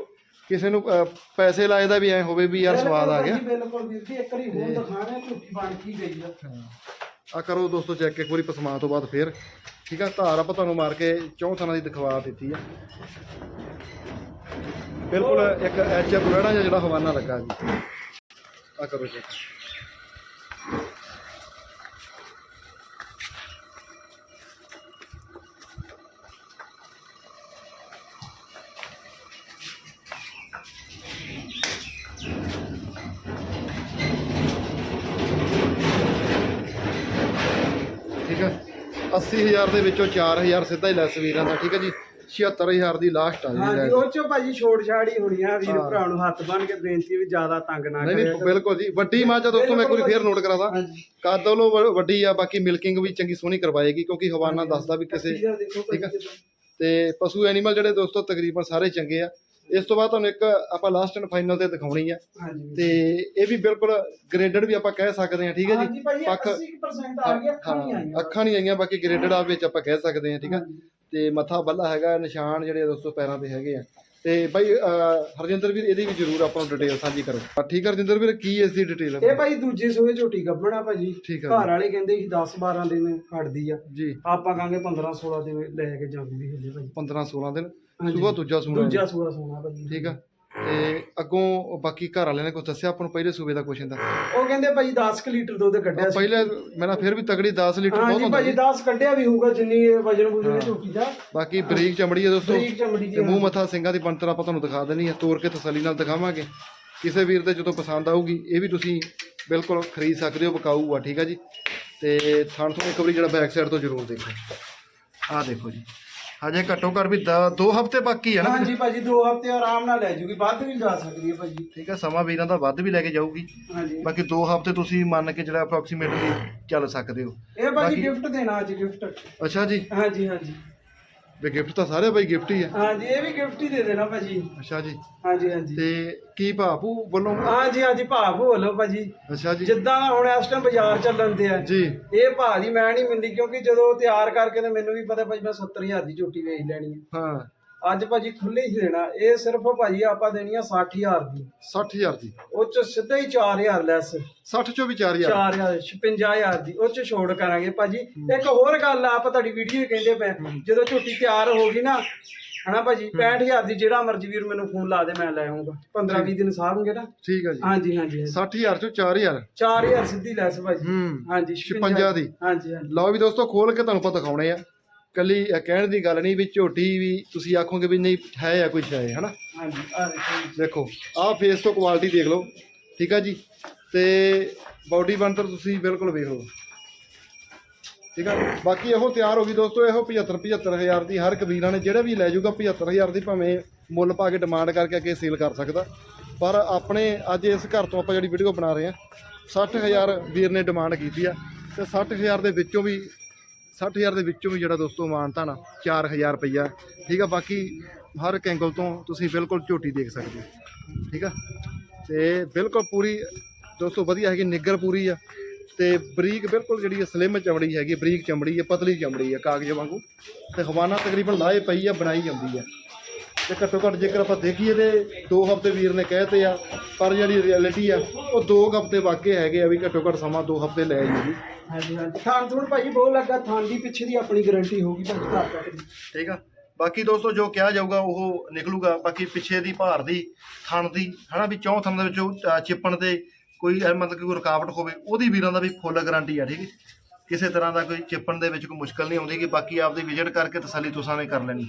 ਕਿਸੇ ਨੂੰ ਅਹ, ਪੈਸੇ ਲਾਏ ਦਾ ਵੀ ਐ ਹੋਵੇ ਵੀ ਯਾਰ ਸਵਾਦ ਆ ਗਿਆ। ਬਿਲਕੁਲ ਬਿਲਕੁਲ ਵੀਰ ਜੀ ਇੱਕ ਵਾਰੀ ਹੋਰ ਦਿਖਾਣਾ ਝੋਟੀ ਬਣ ਕੀ ਗਈ ਆ। ਆ ਕਰੋ ਦੋਸਤੋ ਚੈੱਕ ਇੱਕ ਵਾਰੀ ਪਸਮਾ ਤੋਂ ਬਾਅਦ ਫੇਰ। ਠੀਕ ਆ, ਧਾਰ ਆਪਾਂ ਤੁਹਾਨੂੰ ਮਾਰ ਕੇ ਚੌਂ ਥਾਂ ਦੀ ਦਿਖਵਾ ਦਿੱਤੀ ਆ। ਬਿਲਕੁਲ ਇੱਕ ਐਚਐਫ ਰੜਾ ਜਿਹਾ ਜਿਹੜਾ ਹਵਾਨਾ ਲੱਗਾ ਜੀ। ਆ ਕਰੋ ਚੈੱਕ। 80000 ਦੇ ਵਿੱਚੋਂ 4000 ਸਿੱਧਾ ਹੀ ਲੈਸ ਵੀਰਾਂ ਦਾ ਠੀਕ ਹੈ ਜੀ? 76000 ਦੀ ਲਾਸਟ ਆ ਜੀ ਹਾਂਜੀ ਉਹ ਚ ਭਾਜੀ ਛੋੜ ਛਾੜ ਹੀ ਹੋਣੀ ਆ ਵੀਰ। ਭਰਾ ਨੂੰ ਹੱਥ ਬੰਨ ਕੇ ਬੇਨਤੀ ਵੀ ਜ਼ਿਆਦਾ ਤੰਗ ਨਾ ਨਹੀਂ ਕਰਿਆ ਨਹੀਂ ਬਿਲਕੁਲ ਜੀ। ਵੱਡੀ ਮਾਂ ਜਾਂ ਦੋਸਤੋ ਮੈਂ ਇੱਕ ਵਾਰੀ ਫੇਰ ਨੋਟ ਕਰਾਦਾ ਹਾਂਜੀ। ਕੱਦ ਵੱਲੋਂ ਵ- ਵੱਡੀ ਆ ਬਾਕੀ ਮਿਲਕਿੰਗ ਵੀ ਚੰਗੀ ਸੋਹਣੀ ਕਰਵਾਏਗੀ ਕਿਉਂਕਿ ਹਵਾਨਾ ਦੱਸਦਾ ਵੀ ਕਿਸੇ ਠੀਕ ਆ। ਤੇ ਪਸ਼ੂ ਐਨੀਮਲ ਜਿਹੜੇ ਦੋਸਤੋ ਤਕਰੀਬਨ ਸਾਰੇ ਚੰਗੇ ਆ। ਇਸ ਤੋਂ ਬਾਅਦ ਤੁਹਾਨੂੰ ਇੱਕ ਆਪਾਂ ਲਾਸਟ ਐਂਡ ਫਾਈਨਲ ਤੇ ਦਿਖਾਉਣੀ ਆ। ਹਾਂਜੀ ਤੇ ਇਹ ਵੀ ਬਿਲਕੁਲ ਗ੍ਰੇਡਡ ਵੀ ਆਪਾਂ ਕਹਿ ਸਕਦੇ ਹਾਂ ਠੀਕ ਹੈ ਜੀ? ਪੱਖ 80% ਆ ਗਿਆ ਅੱਖਾਂ ਨਹੀਂ ਆਈਆਂ। ਅੱਖਾਂ ਨਹੀਂ ਆਈਆਂ ਬਾਕੀ ਗ੍ਰੇਡਡ ਆ ਵਿੱਚ ਆਪਾਂ ਕਹਿ ਸਕਦੇ ਹਾਂ ਠੀਕ ਆ। ਤੇ ਮੱਥਾ ਬੱਲਾ ਹੈਗਾ ਨਿਸ਼ਾਨ ਜਿਹੜੇ ਦੋਸਤੋ ਪੈਰਾਂ ਤੇ ਹੈਗੇ ਆ। ਤੇ ਬਾਈ ਹਰਜਿੰਦਰ ਵੀਰ ਇਹਦੀ ਵੀ ਜ਼ਰੂਰ ਆਪਾਂ ਨੂੰ ਡਿਟੇਲ ਸਾਂਝੀ ਕਰੋ। ਠੀਕ ਹੈ ਹਰਜਿੰਦਰ ਵੀਰ ਕੀ ਇਸ ਦੀ ਡਿਟੇਲ ਇਹ ਭਾਈ ਦੂਜੇ ਸੂਏ ਝੋਟੀ ਗੱਭਣਾ ਭਾਜੀ। ਘਰ ਵਾਲੇ ਕਹਿੰਦੇ ਸੀ 10 12 ਦਿਨ ਖੜਦੀ ਆ। ਆਪਾਂ ਕਹਾਂਗੇ 15 16 ਦਿਨ ਲੈ ਕੇ ਜਾਂਦੀ ਹਲੇ ਭਾਜੀ 15 16 ਦਿਨ। ਹਾਂਜੀ। ਸੂਬਾ ਦੂਜਾ ਸੂਣਾ ਦੂਜਾ ਸੂਆ ਸੋਨਾ ਭਾਜੀ। ਠੀਕ ਆ। ਤੇ ਅੱਗੋਂ ਬਾਕੀ ਘਰ ਵਾਲਿਆਂ ਨੇ ਕੁਝ ਦੱਸਿਆ ਆਪਾਂ ਨੂੰ ਪਹਿਲੇ ਸੂਬੇ ਦਾ ਕੁਛ ਹੁੰਦਾ ਉਹ ਕਹਿੰਦੇ ਭਾਜੀ 10 ਕੁ ਲੀਟਰ ਦੁੱਧ ਕੱਢਿਆ ਸੀ। ਪਹਿਲੇ ਮੇਰਾ ਫਿਰ ਵੀ ਤਗੜੀ 10 ਲੀਟਰ ਬਹੁਤ ਹਾਂਜੀ ਹੁੰਦਾ ਭਾਜੀ ਜੀ 10 ਕੱਢਿਆ ਵੀ ਹੋਊਗਾ ਜਿੰਨੀ ਇਹ ਵਜਨ ਵੁਜਨ ਝੋਟੀ ਦਾ ਬਾਕੀ ਬਰੀਕ ਚਮੜੀ ਹੈ ਦੋਸਤੋ। ਬਰੀਕ ਚਮੜੀ ਤੇ ਦੀ ਮੂੰਹ ਮੱਥਾ ਸਿੰਘਾਂ ਦੀ ਬਣਤਰ ਆਪਾਂ ਤੁਹਾਨੂੰ ਦਿਖਾ ਦੇਣੀ ਹੈ। ਤੋੜ ਕੇ ਤਸੱਲੀ ਨਾਲ ਦਿਖਾਵਾਂਗੇ। ਕਿਸੇ ਵੀਰ ਦੇ ਜਦੋਂ ਪਸੰਦ ਆਊਗੀ ਇਹ ਵੀ ਤੁਸੀਂ ਬਿਲਕੁਲ ਖਰੀਦ ਸਕਦੇ ਹੋ ਬਕਾਊ ਆ ਠੀਕ ਆ ਜੀ। ਤੇ ਥਣ ਤੋਂ ਇੱਕ ਵਾਰੀ ਜਿਹੜਾ ਬੈਕ ਸਾਈਡ ਤੋਂ ਜ਼ਰੂਰ ਦੇਖੋ। ਆਹ ਦੇਖੋ ਜੀ। ਹਜੇ ਘੱਟੋ ਘੱਟ ਵੀ 2 ਹਫ਼ਤੇ ਬਾਕੀ ਆ ਨਾ ਹਾਂਜੀ ਭਾਜੀ 2 ਹਫ਼ਤੇ ਆਰਾਮ ਨਾਲ ਲੈ ਜੂਗੀ ਵੱਧ ਵੀ ਜਾ ਸਕਦੀ ਹੈ ਭਾਜੀ। ਠੀਕ ਆ ਸਮਾਂ ਵੀਰਾਂ ਦਾ ਵੱਧ ਵੀ ਲੈ ਕੇ ਜਾਊਗੀ। ਹਾਂਜੀ। ਬਾਕੀ 2 ਹਫ਼ਤੇ ਤੁਸੀਂ ਮੰਨ ਕੇ ਜਿਹੜਾ ਅਪਰੋਕਸੀਮੇਟਲੀ ਚੱਲ ਸਕਦੇ ਹੋ। ਇਹ ਭਾਜੀ ਗਿਫਟ ਦੇਣਾ ਅੱਜ ਗਿਫਟ ਅੱਛਾ ਜੀ। ਹਾਂਜੀ ਹਾਂਜੀ। ਵੀ ਗਿਫਟ ਤਾਂ ਸਾਰੇ ਬਾਈ ਗਿਫਟ ਹੀ ਆ। ਹਾਂਜੀ ਇਹ ਵੀ ਗਿਫਟ ਹੀ ਦੇ ਦੇਣਾ ਭਾਜੀ। ਅੱਛਾ ਜੀ। ਹਾਂਜੀ ਹਾਂਜੀ। ਤੇ ਕੀ ਭਾਪੂ ਵੱਲੋਂ? ਹਾਂਜੀ ਹਾਂਜੀ ਭਾਅ ਬੋਲੋ ਭਾਜੀ। ਅੱਛਾ ਜੀ। ਜਿੱਦਾਂ ਦਾ ਹੁਣ ਇਸ ਟਾਈਮ ਬਾਜ਼ਾਰ ਚੱਲਣ ਤੇ ਆ। ਜੀ। ਇਹ ਦੀ ਮੈਂ ਨਹੀਂ ਮਿਲਦੀ ਕਿਉਂਕਿ ਜਦੋਂ ਤਿਆਰ ਕਰਕੇ ਤੇ ਮੈਨੂੰ ਵੀ ਪਤਾ ਭਾਜੀ ਮੈਂ 70000 ਦੀ ਝੋਟੀ ਵੇਚ ਲੈਣੀ ਹੈ ਹਾਂ। ਅੱਜ ਭਾਜੀ ਖੁੱਲੇ ਹੀ ਦੇਣਾ। ਇਹ ਸਿਰਫ ਭਾਜੀ ਆਪਾਂ ਦੇਣੀ ਆ 60000 ਦੀ। 60000 ਦੀ। ਉਹ ਚ ਸਿੱਧਾ ਹੀ 4000 ਲੈਸ। 60 ਚੋਂ ਵੀ 4000 4000 56000 ਦੀ। ਉਹ ਚ ਛੋੜ ਕਰਾਂਗੇ ਭਾਜੀ। ਇੱਕ ਹੋਰ ਗੱਲ ਆ ਆਪਾਂ ਤੁਹਾਡੀ ਵੀਡੀਓ ਹੀ ਕਹਿੰਦੇ ਪਏ ਜਦੋਂ ਝੋਟੀ ਤਿਆਰ ਹੋ ਗਈ ਨਾ ਹਨਾ ਭਾਜੀ? 65000 ਦੀ ਜਿਹੜਾ ਮਰਜ਼ੀ ਵੀਰ ਮੈਨੂੰ ਫੋਨ ਲਾ ਦੇ ਮੈਂ ਲੈ ਆਉਂਗਾ 15 20 ਦਿਨ ਸਾਰੂਗੇ ਨਾ। ਠੀਕ ਆ ਜੀ। ਹਾਂਜੀ ਹਾਂਜੀ ਹਾਂਜੀ। 60000 ਚੋਂ 4000 4000 ਸਿੱਧੀ ਲੈਸ ਭਾਜੀ। ਹਾਂਜੀ 56 ਦੀ। ਹਾਂਜੀ। ਲਓ ਵੀ ਦੋਸਤੋ ਖੋਲ ਕੇ ਤੁਹਾਨੂੰ ਆਪਾਂ ਦਿਖਾਉਣੇ ਆ। ਕੱਲੀ ਕਹਿਣ ਦੀ ਗੱਲ ਨਹੀਂ ਵੀ ਝੋਟੀ ਵੀ ਤੁਸੀਂ ਆਖੋਗੇ ਵੀ ਨਹੀਂ ਹੈ ਆ ਕੋਈ ਸ਼ੈ ਹਨਾ? ਹਾਂਜੀ ਆ ਦੇਖੋ ਆਹ ਫੇਸ ਤੋਂ ਕੁਆਲਿਟੀ ਦੇਖ ਲਓ ਠੀਕ ਆ ਜੀ? ਤੇ ਬਾਡੀ ਬਣਤਰ ਤੁਸੀਂ ਬਿਲਕੁਲ ਵੇਖ ਲਓ। ਠੀਕ ਆ? ਬਾਕੀ ਇਹੋ ਤਿਆਰ ਹੋ ਗਈ ਦੋਸਤੋ ਇਹੋ 75 75000 ਦੀ ਹਰ ਕਬੀਰਾਂ ਨੇ ਜਿਹੜਾ ਵੀ ਲੈ ਜਾਊਗਾ 75000 ਦੀ ਭਾਵੇਂ ਮੁੱਲ ਪਾ ਕੇ ਡਿਮਾਂਡ ਕਰਕੇ ਅੱਗੇ ਸੇਲ ਕਰ ਸਕਦਾ। ਪਰ ਆਪਣੇ ਅੱਜ ਇਸ ਘਰ ਤੋਂ ਆਪਾਂ ਜਿਹੜੀ ਵੀਡੀਓ ਬਣਾ ਰਹੇ ਆ 60000 ਵੀਰ ਨੇ ਡਿਮਾਂਡ ਕੀਤੀ ਆ ਤੇ 60000 ਦੇ ਵਿੱਚੋਂ ਵੀ 60000 ਦੇ ਵਿੱਚੋਂ ਵੀ ਜਿਹੜਾ ਦੋਸਤੋ ਮਾਨਤਾ ਨਾ 4000 ਰੁਪਈਆ। ਠੀਕ ਆ, ਬਾਕੀ ਹਰ ਇੱਕ ਐਂਗਲ ਤੋਂ ਤੁਸੀਂ ਬਿਲਕੁਲ ਝੋਟੀ ਦੇਖ ਸਕਦੇ ਹੋ। ਠੀਕ ਆ? ਤੇ ਬਿਲਕੁਲ ਪੂਰੀ, ਦੋਸਤੋ ਵਧੀਆ ਹੈਗੀ, ਨਿੱਗਰ ਪੂਰੀ ਆ। ਤੇ ਬਰੀਕ ਬਿਲਕੁਲ ਜਿਹੜੀ ਸਲਿਮ ਚਮੜੀ ਹੈਗੀ, ਬਰੀਕ ਚਮੜੀ ਹੈ ਪਤਲੀ ਚਮੜੀ ਆ, ਕਾਗਜ਼ ਵਾਂਗੂ। ਤੇ ਹਵਾਨਾ ਤਕਰੀਬਨ ਲਾਏ ਪਈ ਆ, ਬਣਾਈ ਜਾਂਦੀ ਆ। ਤੇ ਘੱਟੋ ਘੱਟ ਜੇਕਰ ਆਪਾਂ ਦੇਖੀਏ ਤੇ 2 ਹਫ਼ਤੇ ਵੀਰ ਨੇ ਕਹਿਤੇ ਆ ਪਰ ਜਿਹੜੀ ਰਿਐਲਿਟੀ ਆ ਉਹ 2 ਹਫ਼ਤੇ ਵਾਕੇ ਹੈਗੇ ਆ ਵੀ ਘੱਟੋ ਘੱਟ ਸਮਾਂ 2 ਹਫ਼ਤੇ ਲੈ ਜੂਗੀ ਹਾਂਜੀ ਹਾਂਜੀ। ਥਾਂ ਥੂਣ ਭਾਜੀ ਬਹੁਤ ਲੱਗਾ ਥਾਂ ਦੀ ਪਿੱਛੇ ਦੀ ਆਪਣੀ ਗਾਰੰਟੀ ਹੋਊਗੀ ਭਾਜੀ ਘਰ ਤੱਕ ਦੀ। ਠੀਕ ਆ। ਬਾਕੀ ਦੋਸਤੋ ਜੋ ਕਿਹਾ ਜਾਊਗਾ ਉਹ ਨਿਕਲੂਗਾ। ਬਾਕੀ ਪਿੱਛੇ ਦੀ ਭਾਰ ਦੀ ਥਣ ਦੀ ਹਨਾ ਵੀ ਚੌਂ ਥਣ ਦੇ ਵਿੱਚੋਂ ਚਿੱਪਣ ਤੇ ਕੋਈ ਮਤਲਬ ਕਿ ਕੋਈ ਰੁਕਾਵਟ ਹੋਵੇ ਉਹਦੀ ਵੀਰਾਂ ਦਾ ਵੀ ਫੁੱਲ ਗਾਰੰਟੀ ਆ ਠੀਕ ਹੈ ਕਿਸੇ ਤਰ੍ਹਾਂ ਦਾ ਕੋਈ ਚਿੱਪਣ ਦੇ ਵਿੱਚ ਕੋਈ ਮੁਸ਼ਕਲ ਨਹੀਂ ਆਉਂਦੀ ਕਿ ਬਾਕੀ ਆਪਦੀ ਵਿਜ਼ਿਟ ਕਰਕੇ ਤਸੱਲੀ ਤੁਸਾਂ ਨੇ ਕਰ ਲੈਣੀ।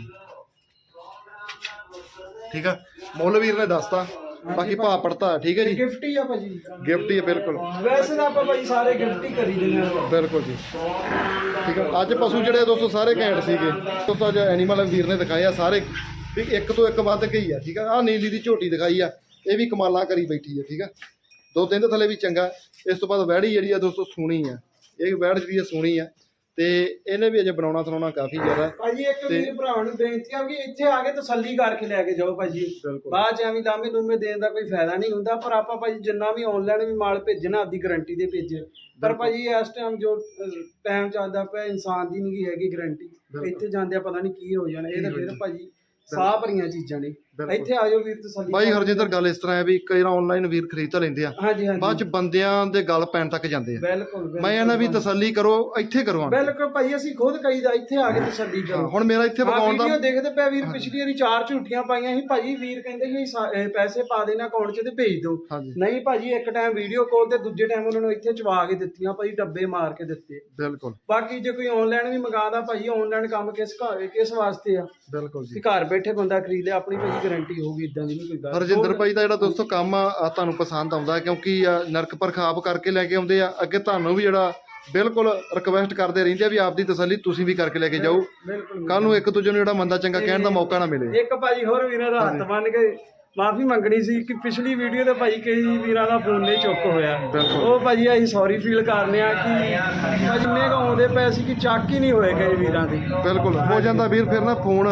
ਠੀਕ ਆ? ਮੁੱਲ ਵੀਰ ਨੇ ਦੱਸਤਾ। ਬਾਕੀ ਭਾਅ ਪੜਤਾ ਠੀਕ ਹੈ ਜੀ? ਗਿਫਟ ਹੀ ਆ ਭਾਜੀ। ਗਿਫਟ ਹੀ ਹੈ ਬਿਲਕੁਲ। ਵੈਸੇ ਤਾਂ ਆਪਾਂ ਭਾਜੀ ਸਾਰੇ ਗਿਫਟ ਹੀ ਕਰੀ ਦਿੰਦੇ ਆ। ਬਿਲਕੁਲ ਜੀ। ਠੀਕ ਆ? ਅੱਜ ਪਸ਼ੂ ਜਿਹੜੇ ਆ ਦੋਸਤੋ ਸਾਰੇ ਘੈਂਟ ਸੀਗੇ। ਦੋਸਤੋ ਅੱਜ ਐਨੀਮਲ ਵੀਰ ਨੇ ਦਿਖਾਏ ਆ ਸਾਰੇ। ਵੀ ਇੱਕ ਤੋਂ ਇੱਕ ਵੱਧ ਕੇ ਹੀ ਆ ਠੀਕ ਆ? ਆ ਨੀਲੀ ਦੀ ਝੋਟੀ ਦਿਖਾਈ ਆ। ਇਹ ਵੀ ਕਮਾਲਾਂ ਕਰੀ ਬੈਠੀ ਆ ਠੀਕ ਆ? ਦੋ ਦਿਨ ਦੇ ਥੱਲੇ ਵੀ ਚੰਗਾ। ਇਸ ਤੋਂ ਬਾਅਦ ਵਹਿੜੀ ਜਿਹੜੀ ਆ ਦੋਸਤੋ ਸੋਹਣੀ ਆ। ਇਹ ਵਹਿੜ ਜਿਹੜੀ ਆ ਸੋਹਣੀ ਆ। ਤੇ ਇਹਨੇ ਵੀ ਅਜੇ ਬਣਾਉਣਾ ਥਲਾਉਣਾ ਕਾਫੀ ਜ਼ਿਆਦਾ। ਭਾਜੀ ਇੱਕ ਵੀਰ ਭਰਾ ਨੂੰ ਬੇਨਤੀ ਆ ਕਿ ਇੱਥੇ ਆ ਕੇ ਤਸੱਲੀ ਕਰਕੇ ਲੈ ਕੇ ਜਾਓ ਭਾਜੀ। ਬਾਅਦ ਚ ਐਵੇਂ ਲਾਮੇ ਲੂਮੇ ਦੇਣ ਦਾ ਕੋਈ ਫਾਇਦਾ ਨਹੀਂ ਹੁੰਦਾ ਪਰ ਆਪਾਂ ਭਾਜੀ ਜਿੰਨਾ ਵੀ ਆਨਲਾਈਨ ਵੀ ਮਾਲ ਭੇਜਣਾ ਆਪਦੀ ਗਾਰੰਟੀ ਦੇ ਭੇਜੇ। ਪਰ ਭਾਜੀ ਇਸ ਟਾਈਮ ਜੋ ਟਾਈਮ ਚੱਲਦਾ ਪਿਆ ਇਨਸਾਨ ਦੀ ਨਹੀਂ ਹੈਗੀ ਗਾਰੰਟੀ। ਇੱਥੇ ਜਾਂਦੇ ਪਤਾ ਨਹੀਂ ਕੀ ਹੋ ਜਾਣਾ ਇਹ ਤਾਂ ਫਿਰ ਭਾਜੀ ਸਾਹ ਭਰੀਆਂ ਚੀਜ਼ਾਂ ਨੇ। ਇੱਥੇ ਆ ਜਾਓ ਵੀਰ ਤਸੱਲੀ ਬਾਈ ਹਰਜਿੰਦਰ ਗੱਲ ਇਸ ਤਰ੍ਹਾਂ ਹੈ ਵੀ ਕਈ ਆਨਲਾਈਨ ਵੀਰ ਖਰੀਦ ਤਾਂ ਲੈਂਦੇ ਆ। ਹਾਂਜੀ ਹਾਂਜੀ ਬਾਅਦ ਚ ਬੰਦਿਆਂ ਦੇ ਗੱਲ ਪੈਣ ਤੱਕ ਜਾਂਦੇ ਆ। ਬਿਲਕੁਲ ਬਿਲਕੁਲ। ਮੈਂ ਇਹਨਾਂ ਵੀ ਤਸੱਲੀ ਕਰੋ ਇੱਥੇ ਕਰੋ ਆਣ ਕੇ। ਬਿਲਕੁਲ ਭਾਈ ਅਸੀਂ ਖੁਦ ਕਹੀਦਾ ਇੱਥੇ ਆ ਕੇ ਤਸੱਲੀ ਕਰੋ। ਹੁਣ ਮੇਰਾ ਇੱਥੇ ਆ ਪਕਾਉਣ ਦਾ ਵੀਡੀਓ ਦੇਖਦੇ ਪਿਆ ਵੀਰ ਪਿਛਲੀ ਵਾਰੀ ਚਾਰ ਝੂਠੀਆਂ ਪਾਈਆਂ ਸੀ। ਭਾਜੀ ਵੀਰ ਕਹਿੰਦੇ ਸੀ ਸਾ- ਇਹ ਪੈਸੇ ਪਾ ਦੇਣਾ ਅਕਾਊਂਟ 'ਚ ਤੇ ਭੇਜ ਦਿਓ। ਹਾਂਜੀ। ਨਹੀਂ ਭਾਜੀ ਇੱਕ ਟਾਈਮ ਵੀਡੀਓ ਕਾਲ ਤੇ ਦੂਜੇ ਟਾਈਮ ਉਹਨਾਂ ਨੂੰ ਇੱਥੇ ਚਵਾ ਕੇ ਦਿੱਤੀਆਂ ਭਾਜੀ ਡੱਬੇ ਮਾਰ ਕੇ ਦਿੱਤੇ। ਬਿਲਕੁਲ। ਬਾਕੀ ਜੇ ਕੋਈ ਆਨਲਾਈਨ ਵੀ ਮੰਗਾਦਾ ਭਾਜੀ ਆਨਲਾਈਨ ਕੰਮ ਕਿਸ ਘਰ ਕਿਸ ਵਾਸਤੇ ਆ? ਬਿਲਕੁਲ ਜੀ। ਕਿ ਘਰ ਬੈਠੇ ਬੰਦਾ ਖਰੀਦ ਲਿਆ ਆਪਣੀ ਭਾਜੀ ਗਾਰੰਟੀ ਹੋਊਗੀ ਇਦਾਂ ਦੀ ਨਹੀਂ ਕੋਈ ਗੱਲ। ਹਰਜਿੰਦਰ ਭਾਈ ਦਾ ਜਿਹੜਾ ਦੋਸਤੋ ਕੰਮ ਆ ਤੁਹਾਨੂੰ ਪਸੰਦ ਆਉਂਦਾ ਕਿਉਂਕਿ ਨਰਕ ਪਰਖਾਪ ਕਰਕੇ ਲੈ ਕੇ ਆਉਂਦੇ ਆ। ਅੱਗੇ ਤੁਹਾਨੂੰ ਵੀ ਜਿਹੜਾ ਬਿਲਕੁਲ ਰਿਕਵੈਸਟ ਕਰਦੇ ਰਹਿੰਦੇ ਆ ਵੀ ਆਪਦੀ ਤਸੱਲੀ ਤੁਸੀਂ ਵੀ ਕਰਕੇ ਲੈ ਕੇ ਜਾਓ। ਬਿਲਕੁਲ ਕੱਲ ਨੂੰ ਇੱਕ ਦੂਜੇ ਨੂੰ ਜਿਹੜਾ ਮੰਦਾ ਚੰਗਾ ਕਹਿਣ ਦਾ ਮੌਕਾ ਨਾ ਮਿਲੇ। ਇੱਕ ਭਾਜੀ ਹੋਰ ਵੀਰਾਂ ਦਾ ਹੱਥ ਬੰਨ ਕੇ ਮਾਫੀ ਮੰਗਣੀ ਸੀ ਕਿ ਪਿਛਲੀ ਵੀਡੀਓ ਤੇ ਭਾਜੀ ਕਈ ਵੀਰਾਂ ਦਾ ਫੋਨ ਨਹੀਂ ਚੁੱਕ ਹੋਇਆ। ਬਿਲਕੁਲ। ਉਹ ਭਾਜੀ ਅਸੀਂ ਸੌਰੀ ਫੀਲ ਕਰਨੇ ਆ ਕਿ ਭਾਜੀ ਇੰਨੇ ਕੁ ਆਉਂਦੇ ਪਏ ਸੀ ਕਿ ਚੱਕ ਹੀ ਨਹੀਂ ਹੋਏ ਕਈ ਵੀਰਾਂ ਦੇ। ਬਿਲਕੁਲ ਹੋ ਜਾਂਦਾ ਵੀਰ ਫਿਰ ਨਾ ਫੋਨ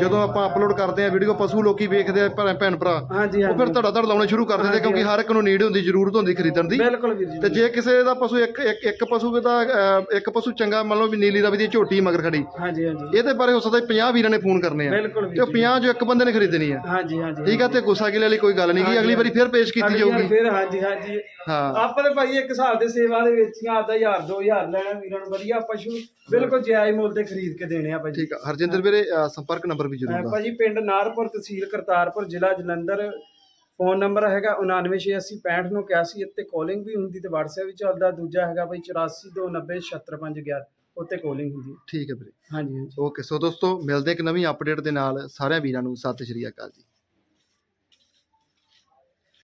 ਜਦੋਂ ਆਪਾਂ ਅਪਲੋਡ ਕਰਦੇ ਆ ਵੀਡੀਓ ਪਸ਼ੂ ਲੋਕੀ ਵੇਖਦੇ ਆ ਭੈਣ ਭੈਣ ਭਰਾ। ਹਾਂਜੀ ਉਹ ਹਾਂਜੀ ਫਿਰ ਧੜਾ ਧੜ ਲਾਉਣੇ ਸ਼ੁਰੂ ਕਰ ਦਿੰਦੇ ਕਿਉਂਕਿ ਹਰ ਇੱਕ ਨੂੰ ਨੀਡ ਹੁੰਦੀ ਜ਼ਰੂਰਤ ਹੁੰਦੀ ਖਰੀਦਣ ਦੀ। ਬਿਲਕੁਲ ਵੀਰ ਜੀ ਤੇ ਜੇ ਕਿਸੇ ਦਾ ਪਸ਼ੂ ਇੱਕ ਇੱਕ ਇੱਕ ਪਸ਼ੂ ਦਾ ਅਹ, ਇੱਕ ਪਸ਼ੂ ਚੰਗਾ ਮੰਨ ਲਓ ਵੀ ਨੀਲੀ ਰਾਵੀ ਦੀ ਝੋਟੀ ਮਗਰ ਖੜੀ। ਹਾਂਜੀ ਹਾਂਜੀ। ਇਹਦੇ ਬਾਰੇ ਹੋ ਸਕਦਾ 50 ਵੀਰਾਂ ਨੇ ਫੋਨ ਕਰਨੇ ਆ। ਬਿਲਕੁਲ ਤੇ ਵੀਰ ਉਹ 50 ਜੋ ਇੱਕ ਬੰਦੇ ਨੇ ਖਰੀਦਣੀ ਆ। ਹਾਂਜੀ ਹਾਂਜੀ ਠੀਕ ਆ ਤੇ ਗੁੱਸਾ ਗਿਲੇ ਵਾਲੀ ਕੋਈ ਗੱਲ ਨਹੀਂ ਗੀ ਅਗਲੀ ਵਾਰੀ ਫਿਰ ਪੇਸ਼ ਕੀਤੀ ਜਾਊਗੀ। ਫਿਰ ਹਾਂਜੀ ਹਾਂਜੀ। ਹਾਂ। ਆਪਾਂ ਤੇ ਭਾਈ ਇੱਕ ਹਿਸਾਬ ਦੇ ਸੇਵਾ ਦੇ ਵਿੱਚ ਹੀ ਆਪਦਾ 1000 2000 ਲੈਣਾ ਵੀਰਾਂ ਨੂੰ ਵਧੀਆ ਪਸ਼ੂ ਬਿਲਕੁਲ ਜਾਇਜ਼ ਮੁੱਲ ਤੇ ਖਰੀਦ ਕੇ ਦੇਣੇ ਆ ਭਾਜੀ ਠੀਕ ਆ। ਹਰਜਿੰਦਰ ਵੀਰੇ ਸੰਪਰਕ ਨੰਬਰ ਵੀ ਜ਼ਰੂਰ ਦੱਸ। ਭਾਜੀ ਪਿੰਡ ਨਾਰਪੁਰ ਤਹਿਸੀਲ ਕਰਤਾਰਪੁਰ ਜ਼ਿਲ੍ਹਾ ਜਲੰਧਰ। ਫੋਨ ਨੰਬਰ ਹੈਗਾ 998665 ਨੂੰ 81 ਇੱਥੇ ਕਾਲਿੰਗ ਵੀ ਹੁੰਦੀ ਤੇ WhatsApp ਵੀ ਚੱਲਦਾ। ਦੂਜਾ ਹੈਗਾ ਭਾਈ 8429076511 ਉੱਤੇ ਕਾਲਿੰਗ ਹੁੰਦੀ ਠੀਕ ਹੈ ਵੀਰੇ। ਹਾਂਜੀ ਹਾਂਜੀ। ਓਕੇ ਸੋ ਦੋਸਤੋ ਮਿਲਦੇ ਇੱਕ ਨਵੀਂ ਅਪਡੇਟ ਦੇ ਨਾਲ ਸਾਰਿਆਂ ਵੀਰਾਂ ਨੂੰ। ਸਤਿ ਸ਼੍ਰੀ ਅਕਾਲ ਜੀ।